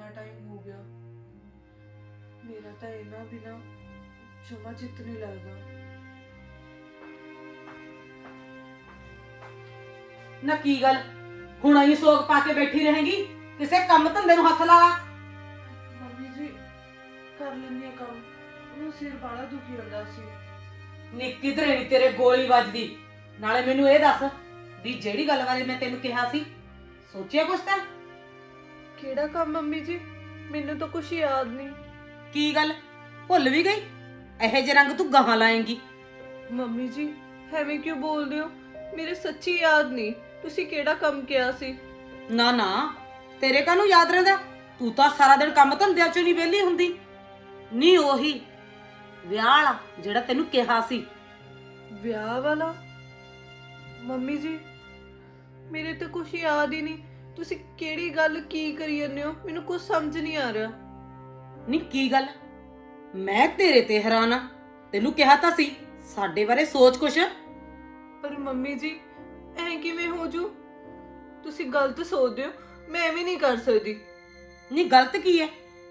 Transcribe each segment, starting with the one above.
ਇੰਨਾ ਟਾਈਮ ਹੋ ਗਿਆ? ਮੇਰਾ ਤਾਂ ਇਹਨਾਂ ਬਿਨਾ ਜਮਾ ਚਿੱਤ ਨਹੀਂ ਲੱਗਦਾ। ਨਾ ਕੀ ਗੱਲ? ਹੁਣ ਆਈ ਸੋਗ ਪਾ ਕੇ ਬੈਠੀ ਰਹੇਗੀ? ਕਿਸੇ ਕੰਮ ਧੰਦੇ ਨੂੰ ਹੱਥ ਲਾ ਲਾ। ਮੰਮੀ ਜੀ ਕਰ ਲੈਂਦੀ ਆ ਕੰਮ। ਉਹ ਸਿਰ ਬਾਲਾ ਦੁਖੀ ਹੁੰਦਾ ਸੀ। ਨੀ ਕਿਧਰੇ ਨੀ ਤੇਰੇ ਗੋਲੀ ਵੱਜਦੀ। ਨਾਲੇ ਮੈਨੂੰ ਇਹ ਦੱਸ ਵੀ ਜਿਹੜੀ ਗੱਲ ਬਾਰੇ ਮੈਂ ਤੈਨੂੰ ਕਿਹਾ ਸੀ ਸੋਚਿਆ ਕੁਛ ਤਾਂ? ਕਿਹੜਾ ਕੰਮ ਮੰਮੀ ਜੀ? ਮੈਨੂੰ ਤਾਂ ਕੁਝ ਯਾਦ ਨਹੀਂ। ਕੀ ਗੱਲ? ਭੁੱਲ ਵੀ ਗਈ? ਇਹੋ ਜਿਹੇ ਰੰਗ ਤੂੰ ਗਾਹਾਂ ਲਾਏਂਗੀ। ਮੰਮੀ ਜੀ ਐਵੇਂ ਕਿਉਂ ਬੋਲਦੇ ਹੋ? ਮੇਰੇ ਸੱਚੀ ਯਾਦ ਨਹੀਂ। ਤੁਸੀਂ ਕਿਹੜਾ ਕੰਮ ਕਿਹਾ ਸੀ? ਨਾ ਨਾ। ਤੇਰੇ ਕਾਹਨੂੰ ਯਾਦ ਰਹਿੰਦਾ? ਤੂੰ ਤਾਂ ਸਾਰਾ ਦਿਨ ਕੰਮ ਧੰਦਿਆਂ ਚੋਂ ਨਹੀਂ ਵਿਹਲੀ ਹੁੰਦੀ। ਨਹੀਂ ਉਹੀ। ਵਿਆਹ ਵਾਲਾ ਜਿਹੜਾ ਤੈਨੂੰ ਕਿਹਾ ਸੀ। ਵਿਆਹ ਵਾਲਾ? ਮੰਮੀ ਜੀ ਮੇਰੇ ਤਾਂ ਕੁਝ ਯਾਦ ਹੀ ਨਹੀਂ। ਤੁਸੀਂ ਕਿਹੜੀ ਗੱਲ ਕੀ ਕਰੀ ਜਾਂਦੇ ਹੋ? ਮੈਨੂੰ ਕੁਝ ਸਮਝ ਨਹੀਂ ਆ ਰਿਹਾ। ਨਹੀਂ ਕੀ ਗੱਲ? ਮੈਂ ਤੇਰੇ ਤੇ ਹੈਰਾਨ ਆ। ਤੈਨੂੰ ਕਿਹਾ ਤਾਂ ਸੀ ਸਾਡੇ ਬਾਰੇ ਸੋਚ ਕੁਛ। ਪਰ ਮੰਮੀ ਜੀ ਐ ਕਿਵੇਂ ਹੋ ਜੂ? ਤੁਸੀਂ ਗਲਤ ਸੋਚਦੇ ਹੋ ਮੈਂ ਐਵੇਂ ਨਹੀਂ ਕਰ ਸਕਦੀ। ਨਹੀਂ ਗਲਤ ਕੀ ਹੈ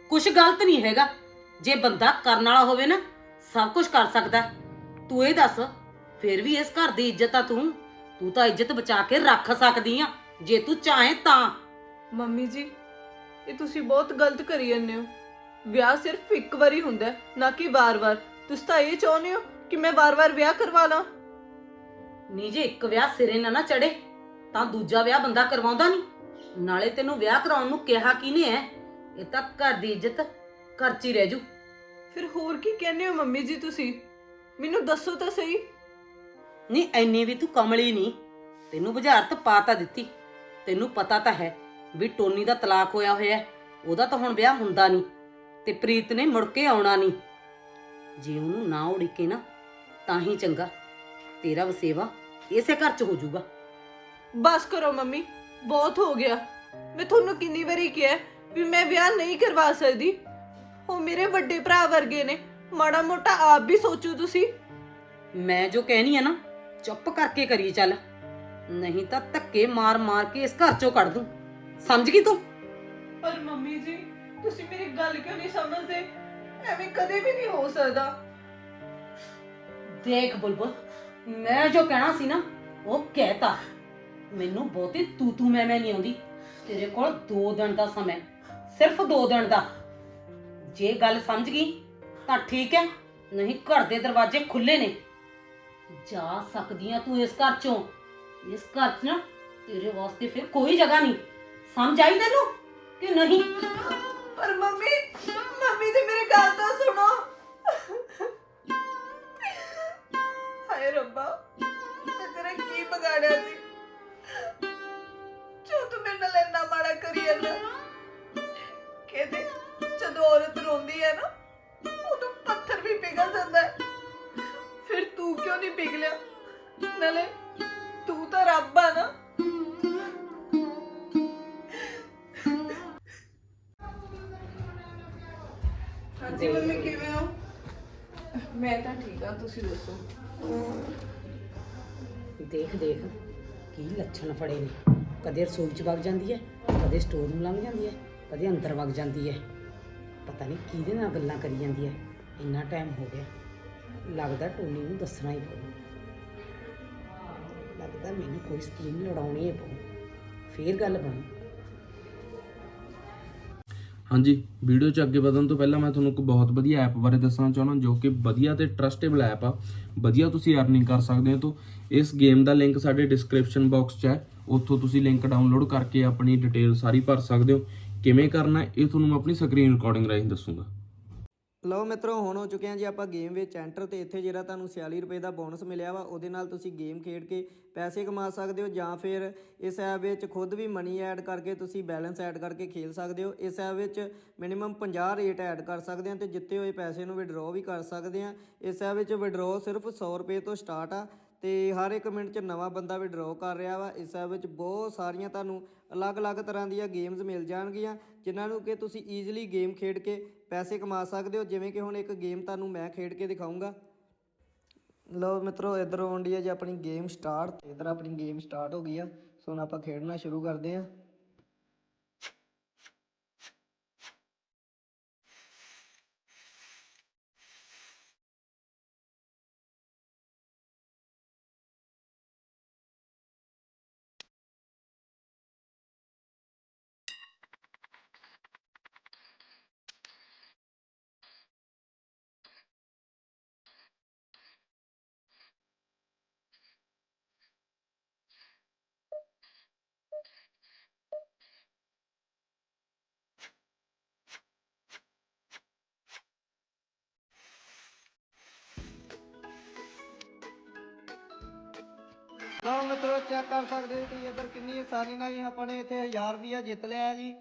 ਕੁਛ ਗਲਤ ਨਹੀਂ ਹੈਗਾ। ਜੇ ਬੰਦਾ ਕਰਨ ਵਾਲਾ ਹੋਵੇ ਨਾ ਸਭ ਕੁਝ ਕਰ ਸਕਦਾ। ਹੈ। ਤੂੰ ਇਹ ਦੱਸ ਫਿਰ ਵੀ ਇਸ ਘਰ ਦੀ ਇੱਜ਼ਤ ਆ ਤੂੰ? ਤੂੰ ਤਾਂ ਇੱਜ਼ਤ ਬਚਾ ਕੇ ਰੱਖ ਸਕਦੀ ਆ। ਜੇ ਤੂੰ ਚਾਹੇ ਤਾਂ। ਮੰਮੀ ਜੀ ਇਹ ਤੁਸੀਂ ਬਹੁਤ ਗਲਤ ਕਰੀ ਜਾਂਦੇ ਹੋ। ਵਿਆਹ ਸਿਰਫ ਇੱਕ ਵਾਰੀ ਹੁੰਦਾ ਹੈ, ਨਾ ਕਿ ਵਾਰ-ਵਾਰ। ਤੁਸੀਂ ਤਾਂ ਇਹ ਚਾਹੁੰਦੇ ਹੋ ਕਿ ਮੈਂ ਵਾਰ-ਵਾਰ ਵਿਆਹ ਕਰਵਾ ਲਾਂ? ਨਹੀਂ ਜੇ ਇੱਕ ਵਿਆਹ ਸਿਰੇ ਨਾ ਨਾ ਚੜੇ ਤਾਂ ਦੂਜਾ ਵਿਆਹ ਬੰਦਾ ਕਰਵਾਉਂਦਾ ਨਹੀਂ ਨਾਲੇ ਤੈਨੂੰ ਵਿਆਹ ਕਰਾਉਣ ਨੂੰ ਕਿਹਾ ਕਿਨੇ ਹੈ ਇਹ ਤਾਂ ਘਰ ਦੀ ਇੱਜ਼ਤ ਘਰ 'ਚ ਹੀ ਰਹਿ ਜੂ। ਫਿਰ ਹੋਰ ਕੀ ਕਹਿੰਦੇ ਹੋ ਮੰਮੀ ਜੀ ਤੁਸੀਂ? ਮੈਨੂੰ ਦੱਸੋ ਤਾਂ ਸਹੀ। ਨਹੀਂ ਐਨੀ ਵੀ ਤੂੰ ਕਮਲੀ ਨਹੀਂ ਤੈਨੂੰ ਬੁਝਾਰਤ ਪਾ ਤਾਂ ਦਿੱਤੀ। ਤੈਨੂੰ ਪਤਾ ਤਾਂ ਹੈ ਵੀ ਟੋਨੀ ਦਾ ਤਲਾਕ ਹੋਇਆ ਹੋਇਆ ਹੈ। ਉਹਦਾ ਤਾਂ ਹੁਣ ਵਿਆਹ ਹੁੰਦਾ ਨਹੀਂ ਤੇ ਪ੍ਰੀਤ ਨੇ ਮੁੜ ਕੇ ਆਉਣਾ ਨਹੀਂ। ਜੇ ਉਹਨੂੰ ਨਾ ਉੜੀਕੇ ਨਾ ਤਾਂ ਹੀ ਚੰਗਾ। ਤੇਰਾ ਵਸੇਵਾ ਇਸੇ ਘਰ 'ਚ ਹੋ ਜਾਊਗਾ। ਬਸ ਕਰੋ ਮੰਮੀ ਬਹੁਤ ਹੋ ਗਿਆ। ਮੈਂ ਤੁਹਾਨੂੰ ਕਿੰਨੀ ਵਾਰੀ ਕਿਹਾ ਹੈ ਵੀ ਮੈਂ ਵਿਆਹ ਨਹੀਂ ਕਰਵਾ ਸਕਦੀ। ਉਹ ਮੇਰੇ ਵੱਡੇ ਭਰਾ ਵਰਗੇ ਨੇ ਮਾੜਾ ਮੋਟਾ ਆਪ ਵੀ ਸੋਚੋ ਤੁਸੀਂ। ਮੈਂ ਜੋ ਕਹਿਣੀ ਆ ਨਾ ਚੁੱਪ ਕਰਕੇ ਕਰੀ ਚੱਲ। ਨਹੀਂ ਤਾਂ ਧੱਕੇ ਮਾਰ ਮਾਰ ਕੇ ਇਸ ਘਰ 'ਚੋਂ ਕੱਢ ਦੂੰ। ਸਮਝ ਗਈ ਤੂੰ? ਪਰ ਮੰਮੀ ਜੀ ਤੁਸੀਂ ਮੇਰੀ ਗੱਲ ਕਿਉਂ ਨਹੀਂ ਸਮਝਦੇ? ਐਵੇਂ ਕਦੇ ਵੀ ਨਹੀਂ ਹੋ ਸਕਦਾ। ਦੇਖ ਬੁਲਬੁਲ ਮੈਂ ਜੋ ਕਹਿਣਾ ਸੀ ਨਾ ਉਹ ਕਹਿਤਾ। ਮੈਨੂੰ ਬਹੁਤੀ ਤੂ ਤੂ ਮੈਂ ਮੈਂ ਨਹੀਂ ਆਉਂਦੀ। ਤੇਰੇ ਕੋਲ 2 ਦਿਨ ਦਾ ਸਮਾਂ ਹੈ, ਸਿਰਫ 2 ਦਿਨ ਦਾ। ਜੇ ਗੱਲ ਸਮਝ ਗਈ ਤਾਂ ਠੀਕ ਹੈ ਨਹੀਂ ਘਰ ਦੇ ਦਰਵਾਜ਼ੇ ਖੁੱਲੇ ਨੇ। ਜਾ ਸਕਦੀ ਆ ਤੂੰ ਇਸ ਘਰ ਚੋਂ। ਇਸ ਘਰ 'ਚ ਨਾ ਤੇਰੇ ਵਾਸਤੇ ਫਿਰ ਕੋਈ ਜਗ੍ਹਾ ਨਹੀਂ। ਸਮਝ ਆਈ ਤੈਨੂੰ ਕਿ ਨਹੀਂ? ਪਰ ਮੰਮੀ ਮੰਮੀ ਤੇ ਮੇਰੇ ਗੱਲ ਤਾਂ ਸੁਣੋ। ਹਾਏ ਰੱਬਾ, ਮੈਂ ਤੇਰਾ ਕੀ ਬਗਾੜਿਆ ਸੀ? ਜੋ ਤੂੰ ਮੇਰੇ ਨਾਲ ਇੰਨਾ ਮਾੜਾ ਕਰੀ ਜਾਂਦਾ ਕਹਿੰਦੇ ਜਦੋਂ ਔਰਤ ਰੋਂਦੀ ਹੈ ਨਾ, ਉਦੋਂ ਪੱਥਰ ਵੀ ਪਿਘਲ ਜਾਂਦਾ ਹੈ। ਫਿਰ ਤੂੰ ਕਿਉਂ ਨਹੀਂ ਪਿਘਲਿਆ? ਨਾਲੇ ਤੂੰ ਤਾਂ ਰੱਬ ਆ ਨਾ। ਹਾਂਜੀ ਮੰਮੀ ਕਿਵੇਂ ਹੋ? ਮੈਂ ਤਾਂ ਠੀਕ ਆ ਤੁਸੀਂ ਦੱਸੋ? ਦੇਖ ਦੇਖ ਕੀ ਲੱਛਣ ਫੜੇ ਨੇ। ਕਦੇ ਰਸੋਈ ਚ ਵਗ ਜਾਂਦੀ ਹੈ ਕਦੇ ਸਟੋਰ ਨੂੰ ਲੰਘ ਜਾਂਦੀ ਹੈ ਕਦੇ ਅੰਦਰ ਵਗ ਜਾਂਦੀ ਹੈ। ਪਤਾ ਨਹੀਂ ਕਿਹਦੇ ਨਾਲ ਗੱਲਾਂ ਕਰੀ ਜਾਂਦੀ ਹੈ। ਇੰਨਾ ਟਾਈਮ ਹੋ ਗਿਆ। ਲੱਗਦਾ ਟੋਨੀ ਨੂੰ ਦੱਸਣਾ ਹੀ ਪਊ। ਲੱਗਦਾ ਮੈਨੂੰ ਕੋਈ ਸਕੀਮ ਲੜਾਉਣੀ ਹੀ ਪਊ ਫੇਰ ਗੱਲ ਬਣੂ। ਹਾਂਜੀ, ਵੀਡੀਓ 'ਚ ਅੱਗੇ ਵਧਣ ਤੋਂ ਪਹਿਲਾਂ ਮੈਂ ਤੁਹਾਨੂੰ ਇੱਕ ਬਹੁਤ ਵਧੀਆ ਐਪ ਬਾਰੇ ਦੱਸਣਾ ਚਾਹੁੰਦਾ, ਜੋ ਕਿ ਵਧੀਆ ਤੇ ਟਰਸਟੇਬਲ ਐਪ ਆ। ਵਧੀਆ ਤੁਸੀਂ ਅਰਨਿੰਗ ਕਰ ਸਕਦੇ ਹੋ ਤੋਂ ਇਸ ਗੇਮ ਦਾ ਲਿੰਕ ਸਾਡੇ ਡਿਸਕ੍ਰਿਪਸ਼ਨ ਬਾਕਸ 'ਚ ਹੈ। ਉੱਥੋਂ ਤੁਸੀਂ ਲਿੰਕ ਡਾਊਨਲੋਡ ਕਰਕੇ ਆਪਣੀ ਡਿਟੇਲ ਸਾਰੀ ਭਰ ਸਕਦੇ ਹੋ। ਕਿਵੇਂ ਕਰਨਾ, ਇਹ ਤੁਹਾਨੂੰ ਮੈਂ ਆਪਣੀ ਸਕਰੀਨ ਰਿਕਾਰਡਿੰਗ ਰਾਹੀਂ ਦੱਸੂਗਾ। ਲਓ ਮਿੱਤਰੋ, ਹੁਣ ਹੋ ਚੁੱਕੇ ਹਾਂ ਜੀ ਆਪਾਂ ਗੇਮ ਵਿੱਚ ਐਂਟਰ ਤੇ ਇੱਥੇ ਜਿਹੜਾ ਤੁਹਾਨੂੰ 46 ਰੁਪਏ ਦਾ ਬੋਨਸ ਮਿਲਿਆ ਵਾ, ਉਹਦੇ ਨਾਲ ਤੁਸੀਂ ਗੇਮ ਖੇਡ ਕੇ ਪੈਸੇ ਕਮਾ ਸਕਦੇ ਹੋ ਜਾਂ ਫਿਰ ਇਸ ਐਪ ਵਿੱਚ ਖੁਦ ਵੀ ਮਨੀ ਐਡ ਕਰਕੇ ਤੁਸੀਂ ਬੈਲੈਂਸ ਐਡ ਕਰਕੇ ਖੇਡ ਸਕਦੇ ਹੋ। ਇਸ ਐਪ ਵਿੱਚ ਮਿਨੀਮਮ 50 ਰੇਟ ਐਡ ਕਰ ਸਕਦੇ ਹਾਂ ਤੇ ਜਿੱਤੇ ਹੋਏ ਪੈਸੇ ਨੂੰ ਵਿਡਰਾਅ ਵੀ ਕਰ ਸਕਦੇ ਹਾਂ ਇਸ ਐਪ ਵਿੱਚ ਵਿਡਰਾਅ ਸਿਰਫ 100 ਰੁਪਏ ਤੋਂ ਸਟਾਰਟ ਆ ਤੇ ਹਰ ਇੱਕ ਮਿੰਟ 'ਚ ਨਵਾਂ ਬੰਦਾ ਵਿਡਰਾਅ ਕਰ ਰਿਹਾ ਵਾ। ਇਸ ਐਪ ਵਿੱਚ ਬਹੁਤ ਸਾਰੀਆਂ ਤੁਹਾਨੂੰ ਅਲੱਗ-ਅਲੱਗ ਤਰ੍ਹਾਂ ਦੀਆਂ ਗੇਮਸ ਮਿਲ ਜਾਣਗੀਆਂ, ਜਿਨ੍ਹਾਂ ਨੂੰ ਕਿ ਤੁਸੀਂ ਈਜ਼ੀਲੀ ਗੇਮ ਖੇਡ ਕੇ ਪੈਸੇ ਕਮਾ ਸਕਦੇ ਹੋ, ਜਿਵੇਂ ਕਿ ਹੁਣ ਇੱਕ ਗੇਮ ਤੁਹਾਨੂੰ ਮੈਂ ਖੇਡ ਕੇ ਦਿਖਾਉਂਗਾ ਲਓ ਮਿੱਤਰੋ, ਇਧਰ ਆਉਂਦੀ ਹੈ ਜੀ ਆਪਣੀ ਗੇਮ ਸਟਾਰਟ ਇਧਰ ਆਪਣੀ ਗੇਮ ਸਟਾਰਟ ਹੋ ਗਈ ਆ। ਸੋ ਹੁਣ ਆਪਾਂ ਖੇਡਣਾ ਸ਼ੁਰੂ ਕਰਦੇ ਹਾਂ ਚੈੱਕ ਕਰ ਸਕਦੇ ਹੋ ਤੁਸੀਂ ਇੱਧਰ ਕਿੰਨੀ ਆਸਾਨੀ ਨਾਲ ਜੀ ਆਪਾਂ ਨੇ ਇੱਥੇ 1000 ਰੁਪਇਆ ਜਿੱਤ ਲਿਆ ਜੀ।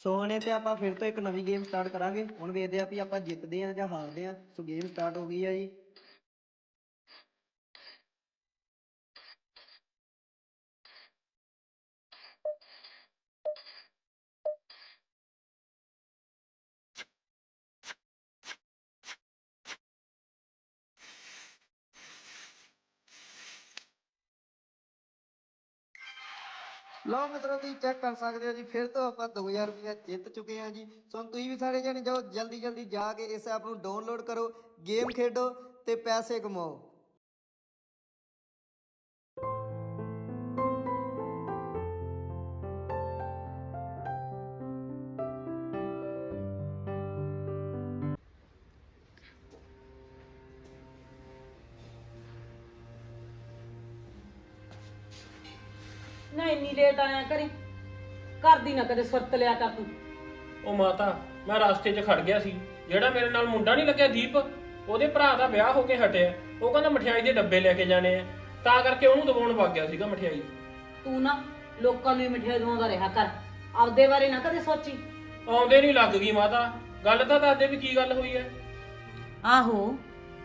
ਸੋ ਹੁਣ ਤੇ ਆਪਾਂ ਫਿਰ ਤੋਂ ਇੱਕ ਨਵੀਂ ਗੇਮ ਸਟਾਰਟ ਕਰਾਂਗੇ। ਹੁਣ ਵੇਖਦੇ ਆ ਵੀ ਆਪਾਂ ਜਿੱਤਦੇ ਆ ਜਾਂ ਹਾਰਦੇ ਆ ਸੋ ਗੇਮ ਸਟਾਰਟ ਹੋ ਗਈ ਆ ਜੀ। ਲਓ ਮਿੱਤਰੋ, ਤੁਸੀਂ ਚੈੱਕ ਕਰ ਸਕਦੇ ਹੋ ਜੀ, ਫਿਰ ਤੋਂ ਆਪਾਂ 2000 ਰੁਪਏ ਜਿੱਤ ਚੁੱਕੇ ਹਾਂ ਜੀ। ਸੋ ਤੁਸੀਂ ਵੀ ਸਾਰੇ ਜਣੇ ਜਾਓ ਜਲਦੀ ਜਲਦੀ ਜਾ ਕੇ ਇਸ ਐਪ ਨੂੰ ਡਾਊਨਲੋਡ ਕਰੋ ਗੇਮ ਖੇਡੋ ਤੇ ਪੈਸੇ ਕਮਾਓ। ਇੰਨੀ ਲੇਟ ਆਇਆ ਕਰੇ ਘਰ ਦੀ ਨਾ ਕਦੇ ਸੁਰਤ ਲਿਆ ਕਰ ਤੂੰ। ਉਹ ਮਾਤਾ ਮੈਂ ਰਸਤੇ 'ਚ ਖੜ ਗਿਆ ਸੀ। ਜਿਹੜਾ ਮੇਰੇ ਨਾਲ ਮੁੰਡਾ ਨਹੀਂ ਲੱਗਿਆ ਦੀਪ ਉਹਦੇ ਭਰਾ ਦਾ ਵਿਆਹ ਹੋ ਕੇ ਹਟਿਆ। ਉਹ ਕਹਿੰਦਾ ਮਠਿਆਈ ਦੇ ਡੱਬੇ ਲੈ ਕੇ ਜਾਣੇ ਆ। ਤਾਂ ਕਰਕੇ ਉਹਨੂੰ ਦਵਾਉਣ ਵਗ ਗਿਆ ਸੀਗਾ ਮਠਿਆਈ। ਤੂੰ ਨਾ ਲੋਕਾਂ ਨੂੰ ਹੀ ਮਠਿਆਈ ਦਵਾਉਂਦਾ ਰਿਹਾ ਕਰ। ਆਪਦੇ ਬਾਰੇ ਨਾ ਕਦੇ ਸੋਚੀ। ਆਉਂਦੇ ਨਹੀਂ ਲੱਗ ਗਈ ਮਾਤਾ। ਗੱਲ ਤਾਂ ਦੱਸ ਦੇ ਵੀ ਕੀ ਗੱਲ ਹੋਈ ਐ ਆਹੋ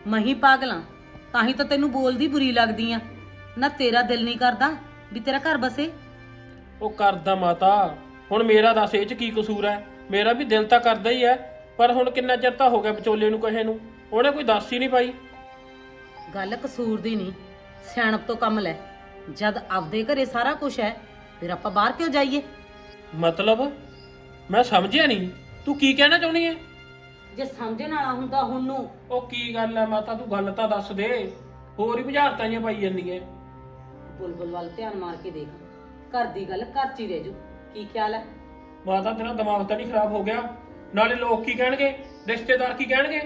ਮਹੀ ਪਾਗਲਾਂ ਤਾਂ ਹੀ ਤਾਂ ਤੈਨੂੰ ਬੋਲਦੀ ਬੁਰੀ ਲੱਗਦੀ ਆ। ਨਾ ਤੇਰਾ ਦਿਲ ਨਹੀਂ ਕਰਦਾ ਵੀ ਤੇਰਾ ਘਰ ਬਸੇ। ਉਹ ਕਰਦਾ ਮਾਤਾ। ਹੁਣ ਮੇਰਾ ਦੱਸ ਇਹ 'ਚ ਕੀ ਕਸੂਰ ਐ ਮੇਰਾ ਵੀ ਦਿਲ ਤਾਂ ਕਰਦਾ ਹੀ ਐ ਪਰ ਹੁਣ ਕਿੰਨਾ ਚਿਰ ਤਾਂ ਹੋ ਗਿਆ ਵਿਚੋਲੇ ਨੂੰ ਕਹੇ ਨੂੰ? ਉਹਨੇ ਕੋਈ ਦੱਸ ਹੀ ਨਹੀਂ ਪਾਈ। ਗੱਲ ਕਸੂਰ ਦੀ ਨਹੀਂ। ਸਿਆਣਪ ਤੋਂ ਕੰਮ ਲੈ। ਜਦ ਆਪਦੇ ਘਰੇ ਸਾਰਾ ਕੁਝ ਹੈ ਫਿਰ ਆਪਾਂ ਬਾਹਰ ਕਿਉਂ ਜਾਈਏ? ਮਤਲਬ? ਮੈਂ ਸਮਝਿਆ ਨਹੀਂ। ਤੂੰ ਕੀ ਕਹਿਣਾ ਚਾਹੁੰਦੀ ਐ ਜੇ ਸਮਝਣ ਵਾਲਾ ਹੁੰਦਾ ਹੁਣ ਨੂੰ। ਉਹ ਕੀ ਗੱਲ ਐ ਮਾਤਾ? ਤੂੰ ਗੱਲ ਤਾਂ ਦੱਸ ਦੇ। ਹੋਰ ਹੀ ਬੁਝਾਰਤਾਂ ਜਿਹੀਆਂ ਪਾਈ ਜਾਂਦੀਆਂ ਬੁਲਬੁਲ ਵੱਲ ਧਿਆਨ ਮਾਰ ਕੇ ਦੇਖ। ਘਰ ਦੀ ਗੱਲ ਘਰ ਚ ਹੀ ਰਹਿ ਜੂ ਕੀ ਖਿਆਲ ਹੈ? ਮਾਤਾ ਤੇਰਾ ਦਿਮਾਗ ਤਾਂ ਨਹੀਂ ਖਰਾਬ ਹੋ ਗਿਆ? ਨਾਲੇ ਲੋਕ ਕੀ ਕਹਿਣਗੇ? ਰਿਸ਼ਤੇਦਾਰ ਕੀ ਕਹਿਣਗੇ?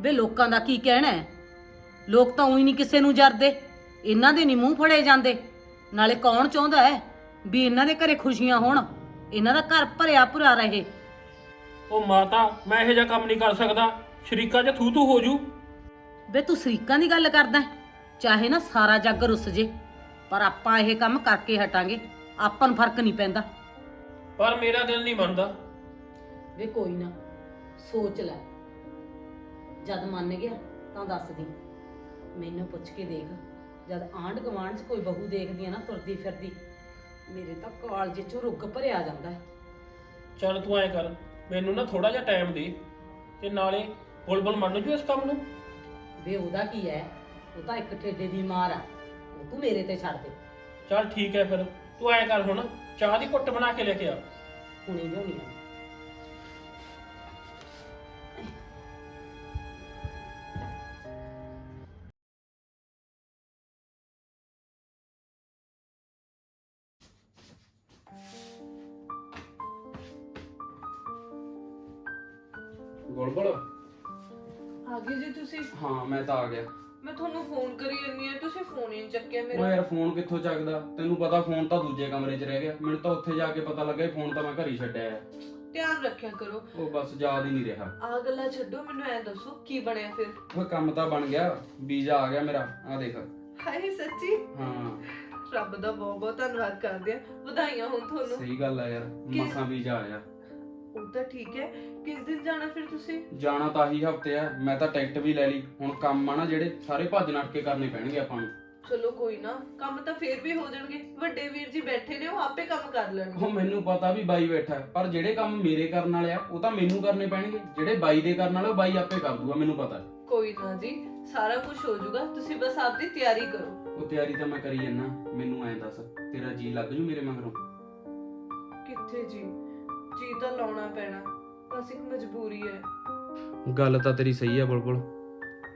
ਵੇ ਲੋਕਾਂ ਦਾ ਕੀ ਕਹਿਣਾ ਹੈ? ਲੋਕ ਤਾਂ ਉਹੀ ਨਹੀਂ ਕਿਸੇ ਨੂੰ ਜਰਦੇ। ਇਹਨਾਂ ਦੇ ਨਹੀਂ ਮੂੰਹ ਫੜੇ ਜਾਂਦੇ। ਨਾਲੇ ਕੌਣ ਚਾਹੁੰਦਾ ਹੈ ਵੀ ਇਹਨਾਂ ਦੇ ਘਰੇ ਖੁਸ਼ੀਆਂ ਹੋਣ? ਇਹਨਾਂ ਦਾ ਘਰ ਭਰਿਆ ਭੁਰਾ ਰਹੇ। ਉਹ ਮਾਤਾ ਮੈਂ ਇਹੋ ਜਿਹਾ ਕੰਮ ਨਹੀਂ ਕਰ ਸਕਦਾ। ਸ਼ਰੀਕਾ 'ਚ ਥੂ ਥੂ ਹੋ ਜੂ। ਵੇ ਤੂੰ ਸਰੀਕਾਂ ਦੀ ਗੱਲ ਕਰਦਾ ਹੈ? ਚਾਹੇ ਨਾ ਸਾਰਾ ਜੱਗ ਰੁੱਸ ਜੇ। ਪਰ ਆਪਾਂ ਇਹ ਕੰਮ ਕਰਕੇ ਹਟਾਂਗੇ। ਆਪਾਂ ਨੂੰ ਫ਼ਰਕ ਨਹੀਂ ਪੈਂਦਾ। ਪਰ ਮੇਰਾ ਦਿਲ ਨਹੀਂ ਮੰਨਦਾ। ਵੇ ਕੋਈ ਨਾ ਸੋਚ ਲੈ। ਜਦ ਮੰਨ ਗਿਆ ਤਾਂ ਦੱਸ ਦੀ। ਮੈਨੂੰ ਪੁੱਛ ਕੇ ਦੇਖ। ਜਦ ਆਂਢ ਗੁਆਂਢ 'ਚ ਕੋਈ ਬਹੂ ਦੇਖਦੀ ਆ ਨਾ ਤੁਰਦੀ ਫਿਰਦੀ ਮੇਰੇ ਤਾਂ ਕਾਲਜੇ 'ਚੋਂ ਰੁੱਗ ਭਰਿਆ ਜਾਂਦਾ ਹੈ। ਚੱਲ ਤੂੰ ਐ ਕਰ ਮੈਨੂੰ ਨਾ ਥੋੜਾ ਜਿਹਾ ਟਾਈਮ ਦੇ ਤੇ ਨਾਲੇ ਬੁਲਬੁਲ ਮੰਨ ਜੂ ਇਸ ਕੰਮ ਨੂੰ? ਵੇ ਉਹਦਾ ਕੀ ਹੈ? ਉਹ ਤਾਂ ਇੱਕ ਠੇਡੇ ਦੀ ਮਾਰ ਆ। ਤੂੰ ਮੇਰੇ ਤੇ ਛੱਡ ਦੇ। ਚੱਲ ਠੀਕ ਹੈ ਫਿਰ ਤੂੰ ਐ ਕਰ ਹੁਣ ਚਾਹ ਦੀ ਘੁੱਟ ਬਣਾ ਕੇ ਲੈ ਕੇ ਆ। ਹੁਣੇ ਲਿਆਉਣੀ ਆ। ਗੁਲਗੁਲ ਆ ਗਏ ਜੀ ਤੁਸੀਂ? ਹਾਂ ਮੈਂ ਤਾਂ ਆ ਗਿਆ। ਚੱਕਿਆ ਉਹ ਮੇਰਾ ਯਾਰ ਫੋਨ ਕਿੱਥੋਂ ਚੱਕਦਾ? ਤੈਨੂੰ ਪਤਾ ਫੋਨ ਤਾਂ ਦੂਜੇ ਕਮਰੇ 'ਚ ਰਹਿ ਗਿਆ। ਮੈਨੂੰ ਤਾਂ ਉੱਥੇ ਜਾ ਕੇ ਪਤਾ ਲੱਗਾ ਫੋਨ ਤਾਂ ਮੈਂ ਘਰ ਹੀ ਛੱਡਿਆ ਆ। ਧਿਆਨ ਰੱਖਿਆ ਕਰੋ। ਉਹ ਬਸ ਯਾਦ ਹੀ ਨਹੀਂ ਰਿਹਾ। ਆ ਗੱਲਾਂ ਛੱਡੋ ਮੈਨੂੰ ਐ ਦੱਸੋ ਕੀ ਬਣਿਆ ਫਿਰ? ਉਹ ਕੰਮ ਤਾਂ ਬਣ ਗਿਆ। ਵੀਜ਼ਾ ਆ ਗਿਆ ਮੇਰਾ। ਆ ਦੇਖ। ਹਾਏ ਸੱਚੀ? ਹਾਂ। ਰੱਬ ਦਾ ਬਹੁਤ ਬਹੁਤ ਧੰਨਵਾਦ ਕਰਦੇ ਆ। ਵਧਾਈਆਂ ਹੋਣ ਤੁਹਾਨੂੰ। ਸਹੀ ਗੱਲ ਆ ਯਾਰ। ਮਸਾਂ ਵੀਜ਼ਾ ਆਇਆ। ਉਹ ਤਾਂ ਠੀਕ ਹੈ। ਕਿਸ ਦਿਨ ਜਾਣਾ ਫਿਰ ਤੁਸੀਂ? ਜਾਣਾ ਤਾਂ ਹੀ ਹਫ਼ਤੇ ਆ। ਮੈਂ ਤਾਂ ਟਿਕਟ ਵੀ ਲੈ ਲਈ। ਹੁਣ ਕੰਮ ਆ ਨਾ ਜਿਹੜੇ ਸਾਰੇ ਭੱਜ ਨੱਠ ਕੇ ਕਰਨੇ ਪੈਣਗੇ ਆਪਾਂ ਨੂੰ। ਚਲੋ ਕੋਈ ਨਾ ਕੰਮ ਤਾਂ ਫੇਰ ਵੀ ਹੋ ਜਾਣਗੇ। ਵੱਡੇ ਵੀਰ ਜੀ ਬੈਠੇ ਨੇ ਉਹ ਆਪੇ ਕੰਮ ਕਰ ਲੈਣਗੇ। ਉਹ ਮੈਨੂੰ ਪਤਾ ਵੀ ਬਾਈ ਬੈਠਾ ਹੈ, ਪਰ ਜਿਹੜੇ ਕੰਮ ਮੇਰੇ ਕਰਨ ਵਾਲੇ ਆ ਉਹ ਤਾਂ ਮੈਨੂੰ ਕਰਨੇ ਪੈਣਗੇ। ਜਿਹੜੇ ਬਾਈ ਦੇ ਕਰਨ ਵਾਲੇ ਉਹ ਬਾਈ ਆਪੇ ਕਰ ਦੂਗਾ ਮੈਨੂੰ ਪਤਾ ਕੋਈ ਨਾ ਜੀ ਸਾਰਾ ਕੁਝ ਹੋ ਜਾਊਗਾ ਤੁਸੀਂ ਬਸ ਆਪਦੀ ਤਿਆਰੀ ਕਰੋ। ਉਹ ਤਿਆਰੀ ਤਾਂ ਮੈਂ ਕਰੀ ਜੰਨਾ ਮੈਨੂੰ ਐਂ ਦੱਸ ਤੇਰਾ ਜੀ ਲੱਗ ਜੂ ਮੇਰੇ ਮਗਰੋਂ? ਕਿੱਥੇ ਜੀ? ਜੀ ਤਾਂ ਲਾਉਣਾ ਪੈਣਾ ਬਸ ਇੱਕ ਮਜਬੂਰੀ ਹੈ। ਗੱਲ ਤਾਂ ਤੇਰੀ ਸਹੀ ਆ ਬੁਲਬੁਲ।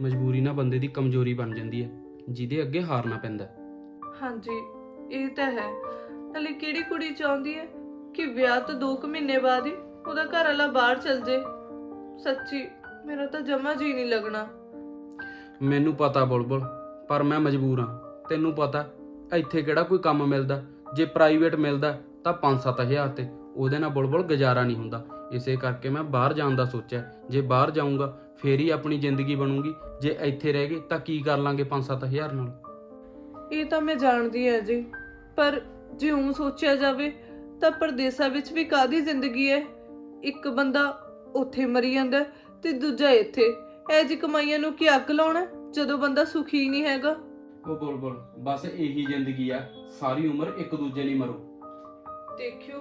ਮਜਬੂਰੀ ਨਾ ਬੰਦੇ ਦੀ ਕਮਜ਼ੋਰੀ ਬਣ ਜਾਂਦੀ ਹੈ। ਜਿਹਦੇ ਅੱਗੇ ਹਾਰਨਾ ਪੈਂਦਾ। ਹਾਂਜੀ ਇਹ ਤਾਂ ਹੈ। ਨਾਲੇ ਕਿਹੜੀ ਕੁੜੀ ਚਾਹੁੰਦੀ ਹੈ ਕਿ ਵਿਆਹ ਤੋਂ 2 ਕੁ ਮਹੀਨੇ ਬਾਅਦ ਹੀ ਉਹਦਾ ਘਰ ਵਾਲਾ ਬਾਹਰ ਚਲ ਜੇ ਸੱਚੀ ਮੇਰਾ ਤਾਂ ਜਮਾ ਜੀ ਨਹੀਂ ਲੱਗਣਾ। ਮੈਨੂੰ ਪਤਾ ਬੁਲਬੁਲ ਪਰ ਮੈਂ ਮਜਬੂਰ ਹਾਂ। ਤੈਨੂੰ ਪਤਾ ਇੱਥੇ ਕਿਹੜਾ ਕੋਈ ਕੰਮ ਮਿਲਦਾ? ਜੇ ਪ੍ਰਾਈਵੇਟ ਮਿਲਦਾ ਤਾਂ 5-7000 ਤੇ। ਉਹਦੇ ਨਾਲ ਬੁਲਬੁਲ ਗੁਜ਼ਾਰਾ ਨਹੀਂ ਹੁੰਦਾ। ਇਸੇ ਕਰਕੇ ਮੈਂ ਬਾਹਰ ਜਾਣ ਦਾ ਸੋਚਿਆ। ਜੇ ਬਾਹਰ ਜਾਊਂਗਾ ਫੇਰ ਹੀ ਆਪਣੀ ਜ਼ਿੰਦਗੀ ਬਣੂਗੀ। ਜੇ ਇੱਥੇ ਰਹਿ ਗਏ ਤਾਂ ਕੀ ਕਰ ਲਾਂਗੇ 5-7000 ਨਾਲ? ਇਹ ਤਾਂ ਮੈਂ ਜਾਣਦੀ ਹਾਂ ਜੀ। ਪਰ ਜੇ ਉਹ ਸੋਚਿਆ ਜਾਵੇ ਤਾਂ ਪਰਦੇਸਾਂ ਵਿੱਚ ਵੀ ਕਾਦੀ ਜ਼ਿੰਦਗੀ ਹੈ? ਇੱਕ ਬੰਦਾ ਉੱਥੇ ਮਰੀ ਜਾਂਦਾ ਹੈ ਤੇ ਦੂਜਾ ਇੱਥੇ। ਇਹ ਜੀ ਕਮਾਈਆਂ ਨੂੰ ਕੀ ਅੱਗ ਲਾਉਣਾ ਜਦੋਂ ਬੰਦਾ ਸੁਖੀ ਹੀ ਨਹੀਂ ਹੈਗਾ। ਉਹ ਬੋਲ ਬੋਲ। ਬਸ ਇਹੀ ਜ਼ਿੰਦਗੀ ਆ। ਸਾਰੀ ਉਮਰ ਇੱਕ ਦੂਜੇ ਲਈ ਮਰੋ। ਦੇਖਿਓ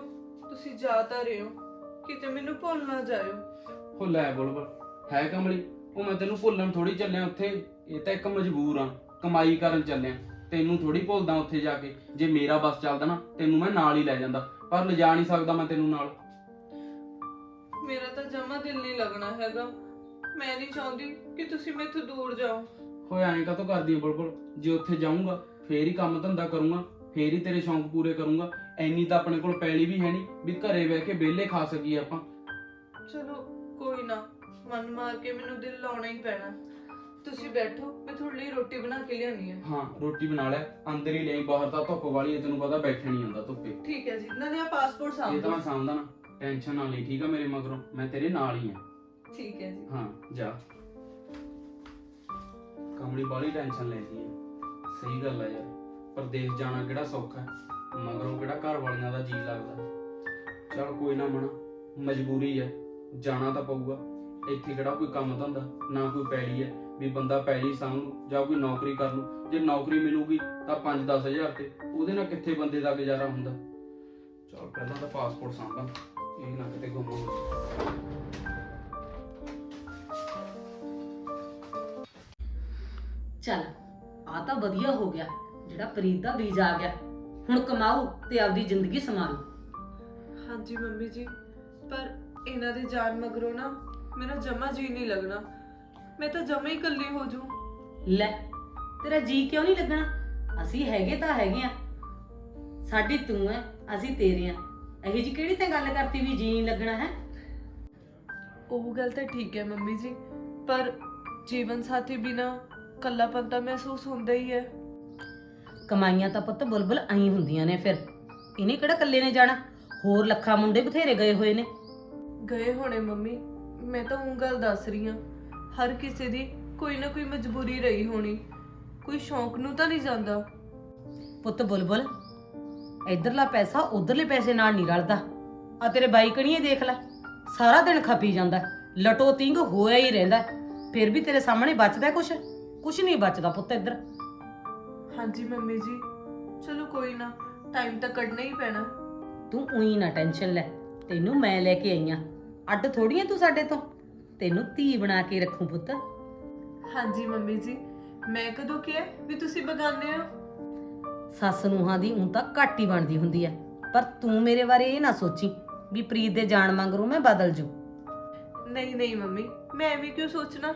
ਤੁਸੀਂ ਜਾ ਤਾਂ ਰਹੇ ਹੋ। ਕਿਤੇ ਮੈਨੂੰ ਭੁੱਲ ਨਾ ਜਾਇਓ। ਉਹ ਲੈ ਬੋਲ ਬੋਲ। ਹੈ ਕਮਲੀ ਉਹ ਮੈਂ ਤੈਨੂੰ ਭੁੱਲਣ ਥੋੜੀ ਚੱਲਿਆ ਉੱਥੇ ਇਹ ਤਾਂ ਇੱਕ ਮਜਬੂਰ ਆ ਕਮਾਈ ਕਰਨ ਚੱਲਿਆ। ਤੈਨੂੰ ਥੋੜੀ ਭੁੱਲਦਾ ਉੱਥੇ ਜਾ ਕੇ ਜੇ ਮੇਰਾ ਬੱਸ ਚੱਲਦਾ ਨਾ ਤੈਨੂੰ ਮੈਂ ਨਾਲ ਹੀ ਲੈ ਜਾਂਦਾ ਪਰ ਲਿਜਾ ਨਹੀਂ ਸਕਦਾ ਮੈਂ ਤੈਨੂੰ ਨਾਲ। ਮੇਰਾ ਤਾਂ ਜਮਾ ਦਿਲ ਨਹੀਂ ਲੱਗਣਾ ਹੈਗਾ। ਮੈਂ ਨਹੀਂ ਚਾਹੁੰਦੀ ਕਿ ਤੁਸੀਂ ਮੈਥੋਂ ਦੂਰ ਜਾਓ। ਹੋਏ ਐਂ ਕਾਤੋਂ ਕਰਦੀ ਆ ਬੁਲਬੁਲ? ਜੇ ਉੱਥੇ ਜਾਊਂਗਾ ਫੇਰ ਹੀ ਕੰਮ ਧੰਦਾ ਕਰੂੰਗਾ ਫੇਰ ਹੀ ਤੇਰੇ ਸ਼ੌਂਕ ਪੂਰੇ ਕਰੂੰਗਾ। ਐਨੀ ਤਾਂ ਆਪਣੇ ਕੋਲ ਪੈਲੀ ਵੀ ਹੈ ਨਹੀਂ ਵੀ ਘਰੇ ਬਹਿ ਕੇ ਵਿਹਲੇ ਖਾ ਸਕੀਏ ਆਪਾਂ। ਚਲੋ ਕੋਈ ਨਾ। ਮਨ ਮਾਰ ਕੇ ਮੈਨੂੰ ਦਿਲ ਲਾਉਣਾ ਹੀ ਪੈਣਾ। ਤੁਸੀਂ ਬੈਠੋ ਮੈਂ ਤੁਹਾਡੇ ਲਈ ਰੋਟੀ ਬਣਾ ਕੇ ਲਿਆਨੀ ਹੈ। ਹਾਂ ਰੋਟੀ ਬਣਾ ਲੈ ਅੰਦਰ ਹੀ ਲਈ ਬਾਹਰ ਤਾਂ ਧੁੱਪ ਵਾਲੀ ਹੈ ਤੈਨੂੰ ਪਤਾ ਬੈਠਾ ਨਹੀਂ ਹੁੰਦਾ ਧੁੱਪੇ। ਠੀਕ ਹੈ ਜੀ ਨਾਲੇ ਆ ਪਾਸਪੋਰਟ ਇਹ ਤਾਂ ਮੈਂ ਸਮਝਦਾ ਨਾ ਟੈਨਸ਼ਨ ਨਾ ਲਈ ਠੀਕ ਆ ਮੇਰੇ ਮਗਰੋਂ ਮੈਂ ਤੇਰੇ ਨਾਲ ਹੀ ਆ ਠੀਕ ਹੈ ਜੀ। ਹਾਂ ਜਾ। ਕਮਲੀ ਬਾਲੀ ਟੈਨਸ਼ਨ ਲੈਂਦੀ ਹੈ। ਸਹੀ ਗੱਲ ਆ ਯਾਰ ਪਰਦੇਸ ਜਾਣਾ ਕਿਹੜਾ ਸੌਖਾ ਹੈ? ਮਗਰੋਂ ਕਿਹੜਾ ਘਰ ਵਾਲਿਆਂ ਦਾ ਜੀ ਲੱਗਦਾ। ਚਲ ਕੋਈ ਨਾ ਮਣਾ ਮਜਬੂਰੀ ਹੈ ਜਾਣਾ ਤਾਂ ਪਊਗਾ। ਇੱਥੇ ਕਿਹੜਾ ਕੋਈ ਕੰਮ ਧੰਦਾ ਨਾ ਕੋਈ ਪੈਲੀ ਹੈ ਵੀ ਬੰਦਾ ਪੈਲੀ ਸਾਂਭ ਜਾਂ ਕੋਈ ਨੌਕਰੀ ਕਰ ਲੂ। ਜੇ ਨੌਕਰੀ ਮਿਲੂਗੀ ਤਾਂ 5-10 ਹਜ਼ਾਰ ਤੇ ਉਹਦੇ ਨਾਲ ਕਿੱਥੇ ਬੰਦੇ ਦਾ ਗੁਜ਼ਾਰਾ ਹੁੰਦਾ? ਚਲ ਪਹਿਲਾਂ ਤਾਂ ਪਾਸਪੋਰਟ ਸਾਂਭਾਂ ਇਹ ਨਾ ਕਿਤੇ ਗੁੰਮ ਹੋ ਜਾਵੇ ਚੱਲ ਆ ਤਾਂ ਵਧੀਆ ਹੋ ਗਿਆ ਜਿਹੜਾ ਪ੍ਰੀਤ ਦਾ ਵੀਜ਼ਾ ਆ ਗਿਆ। ਹੁਣ ਕਮਾਓ ਤੇ ਆਪਦੀ ਜ਼ਿੰਦਗੀ ਸੰਭਾਲੋ। ਹਾਂਜੀ ਮੰਮੀ ਜੀ ਪਰ ਇਹਨਾਂ ਦੇ ਜਾਣ ਮਗਰੋਂ ਨਾ ਮੇਰਾ ਜਮਾ ਜੀ ਨਹੀਂ ਲੱਗਣਾ। ਮੈਂ ਤਾਂ ਜਮਾ ਹੀ ਇਕੱਲੀ ਹੋ ਜੂ ਲੈ ਤੇਰਾ ਜੀ ਕਿਉਂ ਨਹੀਂ ਲੱਗਣਾ? ਅਸੀਂ ਹੈਗੇ ਤਾਂ ਹੈਗੇ ਆ। ਸਾਡੀ ਤੂੰ ਐ ਅਸੀਂ ਤੇਰੇ ਆ। ਇਹੋ ਜੀ ਕਿਹੜੀ ਤੇ ਗੱਲ ਕਰਤੀ ਵੀ ਜੀ ਨਹੀਂ ਲੱਗਣਾ ਹੈ? ਉਹ ਗੱਲ ਤਾਂ ਠੀਕ ਹੈ ਮੰਮੀ ਜੀ ਪਰ ਜੀਵਨ ਸਾਥੀ ਬਿਨਾ ਕੱਲਾਪਨ ਤਾਂ ਮਹਿਸੂਸ ਹੁੰਦਾ ਹੀ ਹੈ। ਕਮਾਈਆਂ ਤਾਂ ਪੁੱਤ ਬੁਲਬੁਲ ਐਂ ਹੁੰਦੀਆਂ ਨੇ ਫਿਰ। ਇਹਨੇ ਕਿਹੜਾ ਇਕੱਲੇ ਨੇ ਜਾਣਾ? ਹੋਰ ਲੱਖਾਂ ਮੁੰਡੇ ਬਥੇਰੇ ਗਏ ਹੋਏ ਨੇ। ਗਏ ਹੋਣੇ ਮੰਮੀ। ਮੈਂ ਤਾਂ ਉਹ ਗੱਲ ਦੱਸ ਰਹੀ ਹਾਂ। ਹਰ ਕਿਸੇ ਦੀ ਕੋਈ ਨਾ ਕੋਈ ਮਜਬੂਰੀ ਰਹੀ ਹੋਣੀ। ਕੋਈ ਸ਼ੌਂਕ ਨੂੰ ਤਾਂ ਨਹੀਂ ਜਾਂਦਾ। ਪੁੱਤ ਬੁਲਬੁਲ ਇਧਰਲਾ ਪੈਸਾ ਉਧਰਲੇ ਪੈਸੇ ਨਾਲ ਨਹੀਂ ਰਲਦਾ। ਆ ਤੇਰੇ ਬਾਈ ਕਣੀਏ ਦੇਖ ਲੈ ਸਾਰਾ ਦਿਨ ਖਪੀ ਜਾਂਦਾ। ਲਟੋ ਤਿੰਗ ਹੋਇਆ ਹੀ ਰਹਿੰਦਾ। ਫਿਰ ਵੀ ਤੇਰੇ ਸਾਹਮਣੇ ਬਚਦਾ ਕੁਛ? ਕੁਛ ਨਹੀਂ ਬਚਦਾ ਪੁੱਤ ਇੱਧਰ। ਹਾਂਜੀ ਮੰਮੀ ਜੀ ਚਲੋ ਕੋਈ ਨਾ ਟਾਈਮ ਤਾਂ ਕੱਢਣਾ ਹੀ ਪੈਣਾ। ਤੂੰ ਉਹੀ ਨਾ ਟੈਨਸ਼ਨ ਲੈ ਤੈਨੂੰ ਮੈਂ ਲੈ ਕੇ ਆਈ ਆਂ ਅੱਡ ਥੋੜੀਆਂ ਤੂੰ ਸਾਡੇ ਤੋਂ? ਤੈਨੂੰ ਧੀ ਬਣਾ ਕੇ ਰੱਖੂ ਪੁੱਤ। ਹਾਂਜੀ ਮੰਮੀ ਜੀ ਮੈਂ ਕਦੋਂ ਕਿਹਾ ਵੀ ਤੁਸੀਂ ਬਗਾਨੇ ਹੋ? ਸੱਸ ਨੂੰਹਾਂ ਦੀ ਉਂ ਤਾਂ ਘੱਟ ਹੀ ਬਣਦੀ ਹੁੰਦੀ ਐ ਪਰ ਤੂੰ ਮੇਰੇ ਬਾਰੇ ਇਹ ਨਾ ਸੋਚੀ ਵੀ ਪ੍ਰੀਤ ਦੇ ਜਾਣ ਮੰਗਰੂ ਮੈਂ ਬਦਲ ਜੂ। ਨਹੀਂ ਨਹੀਂ ਮੰਮੀ ਮੈਂ ਐਵੇਂ ਕਿਉਂ ਸੋਚਣਾ?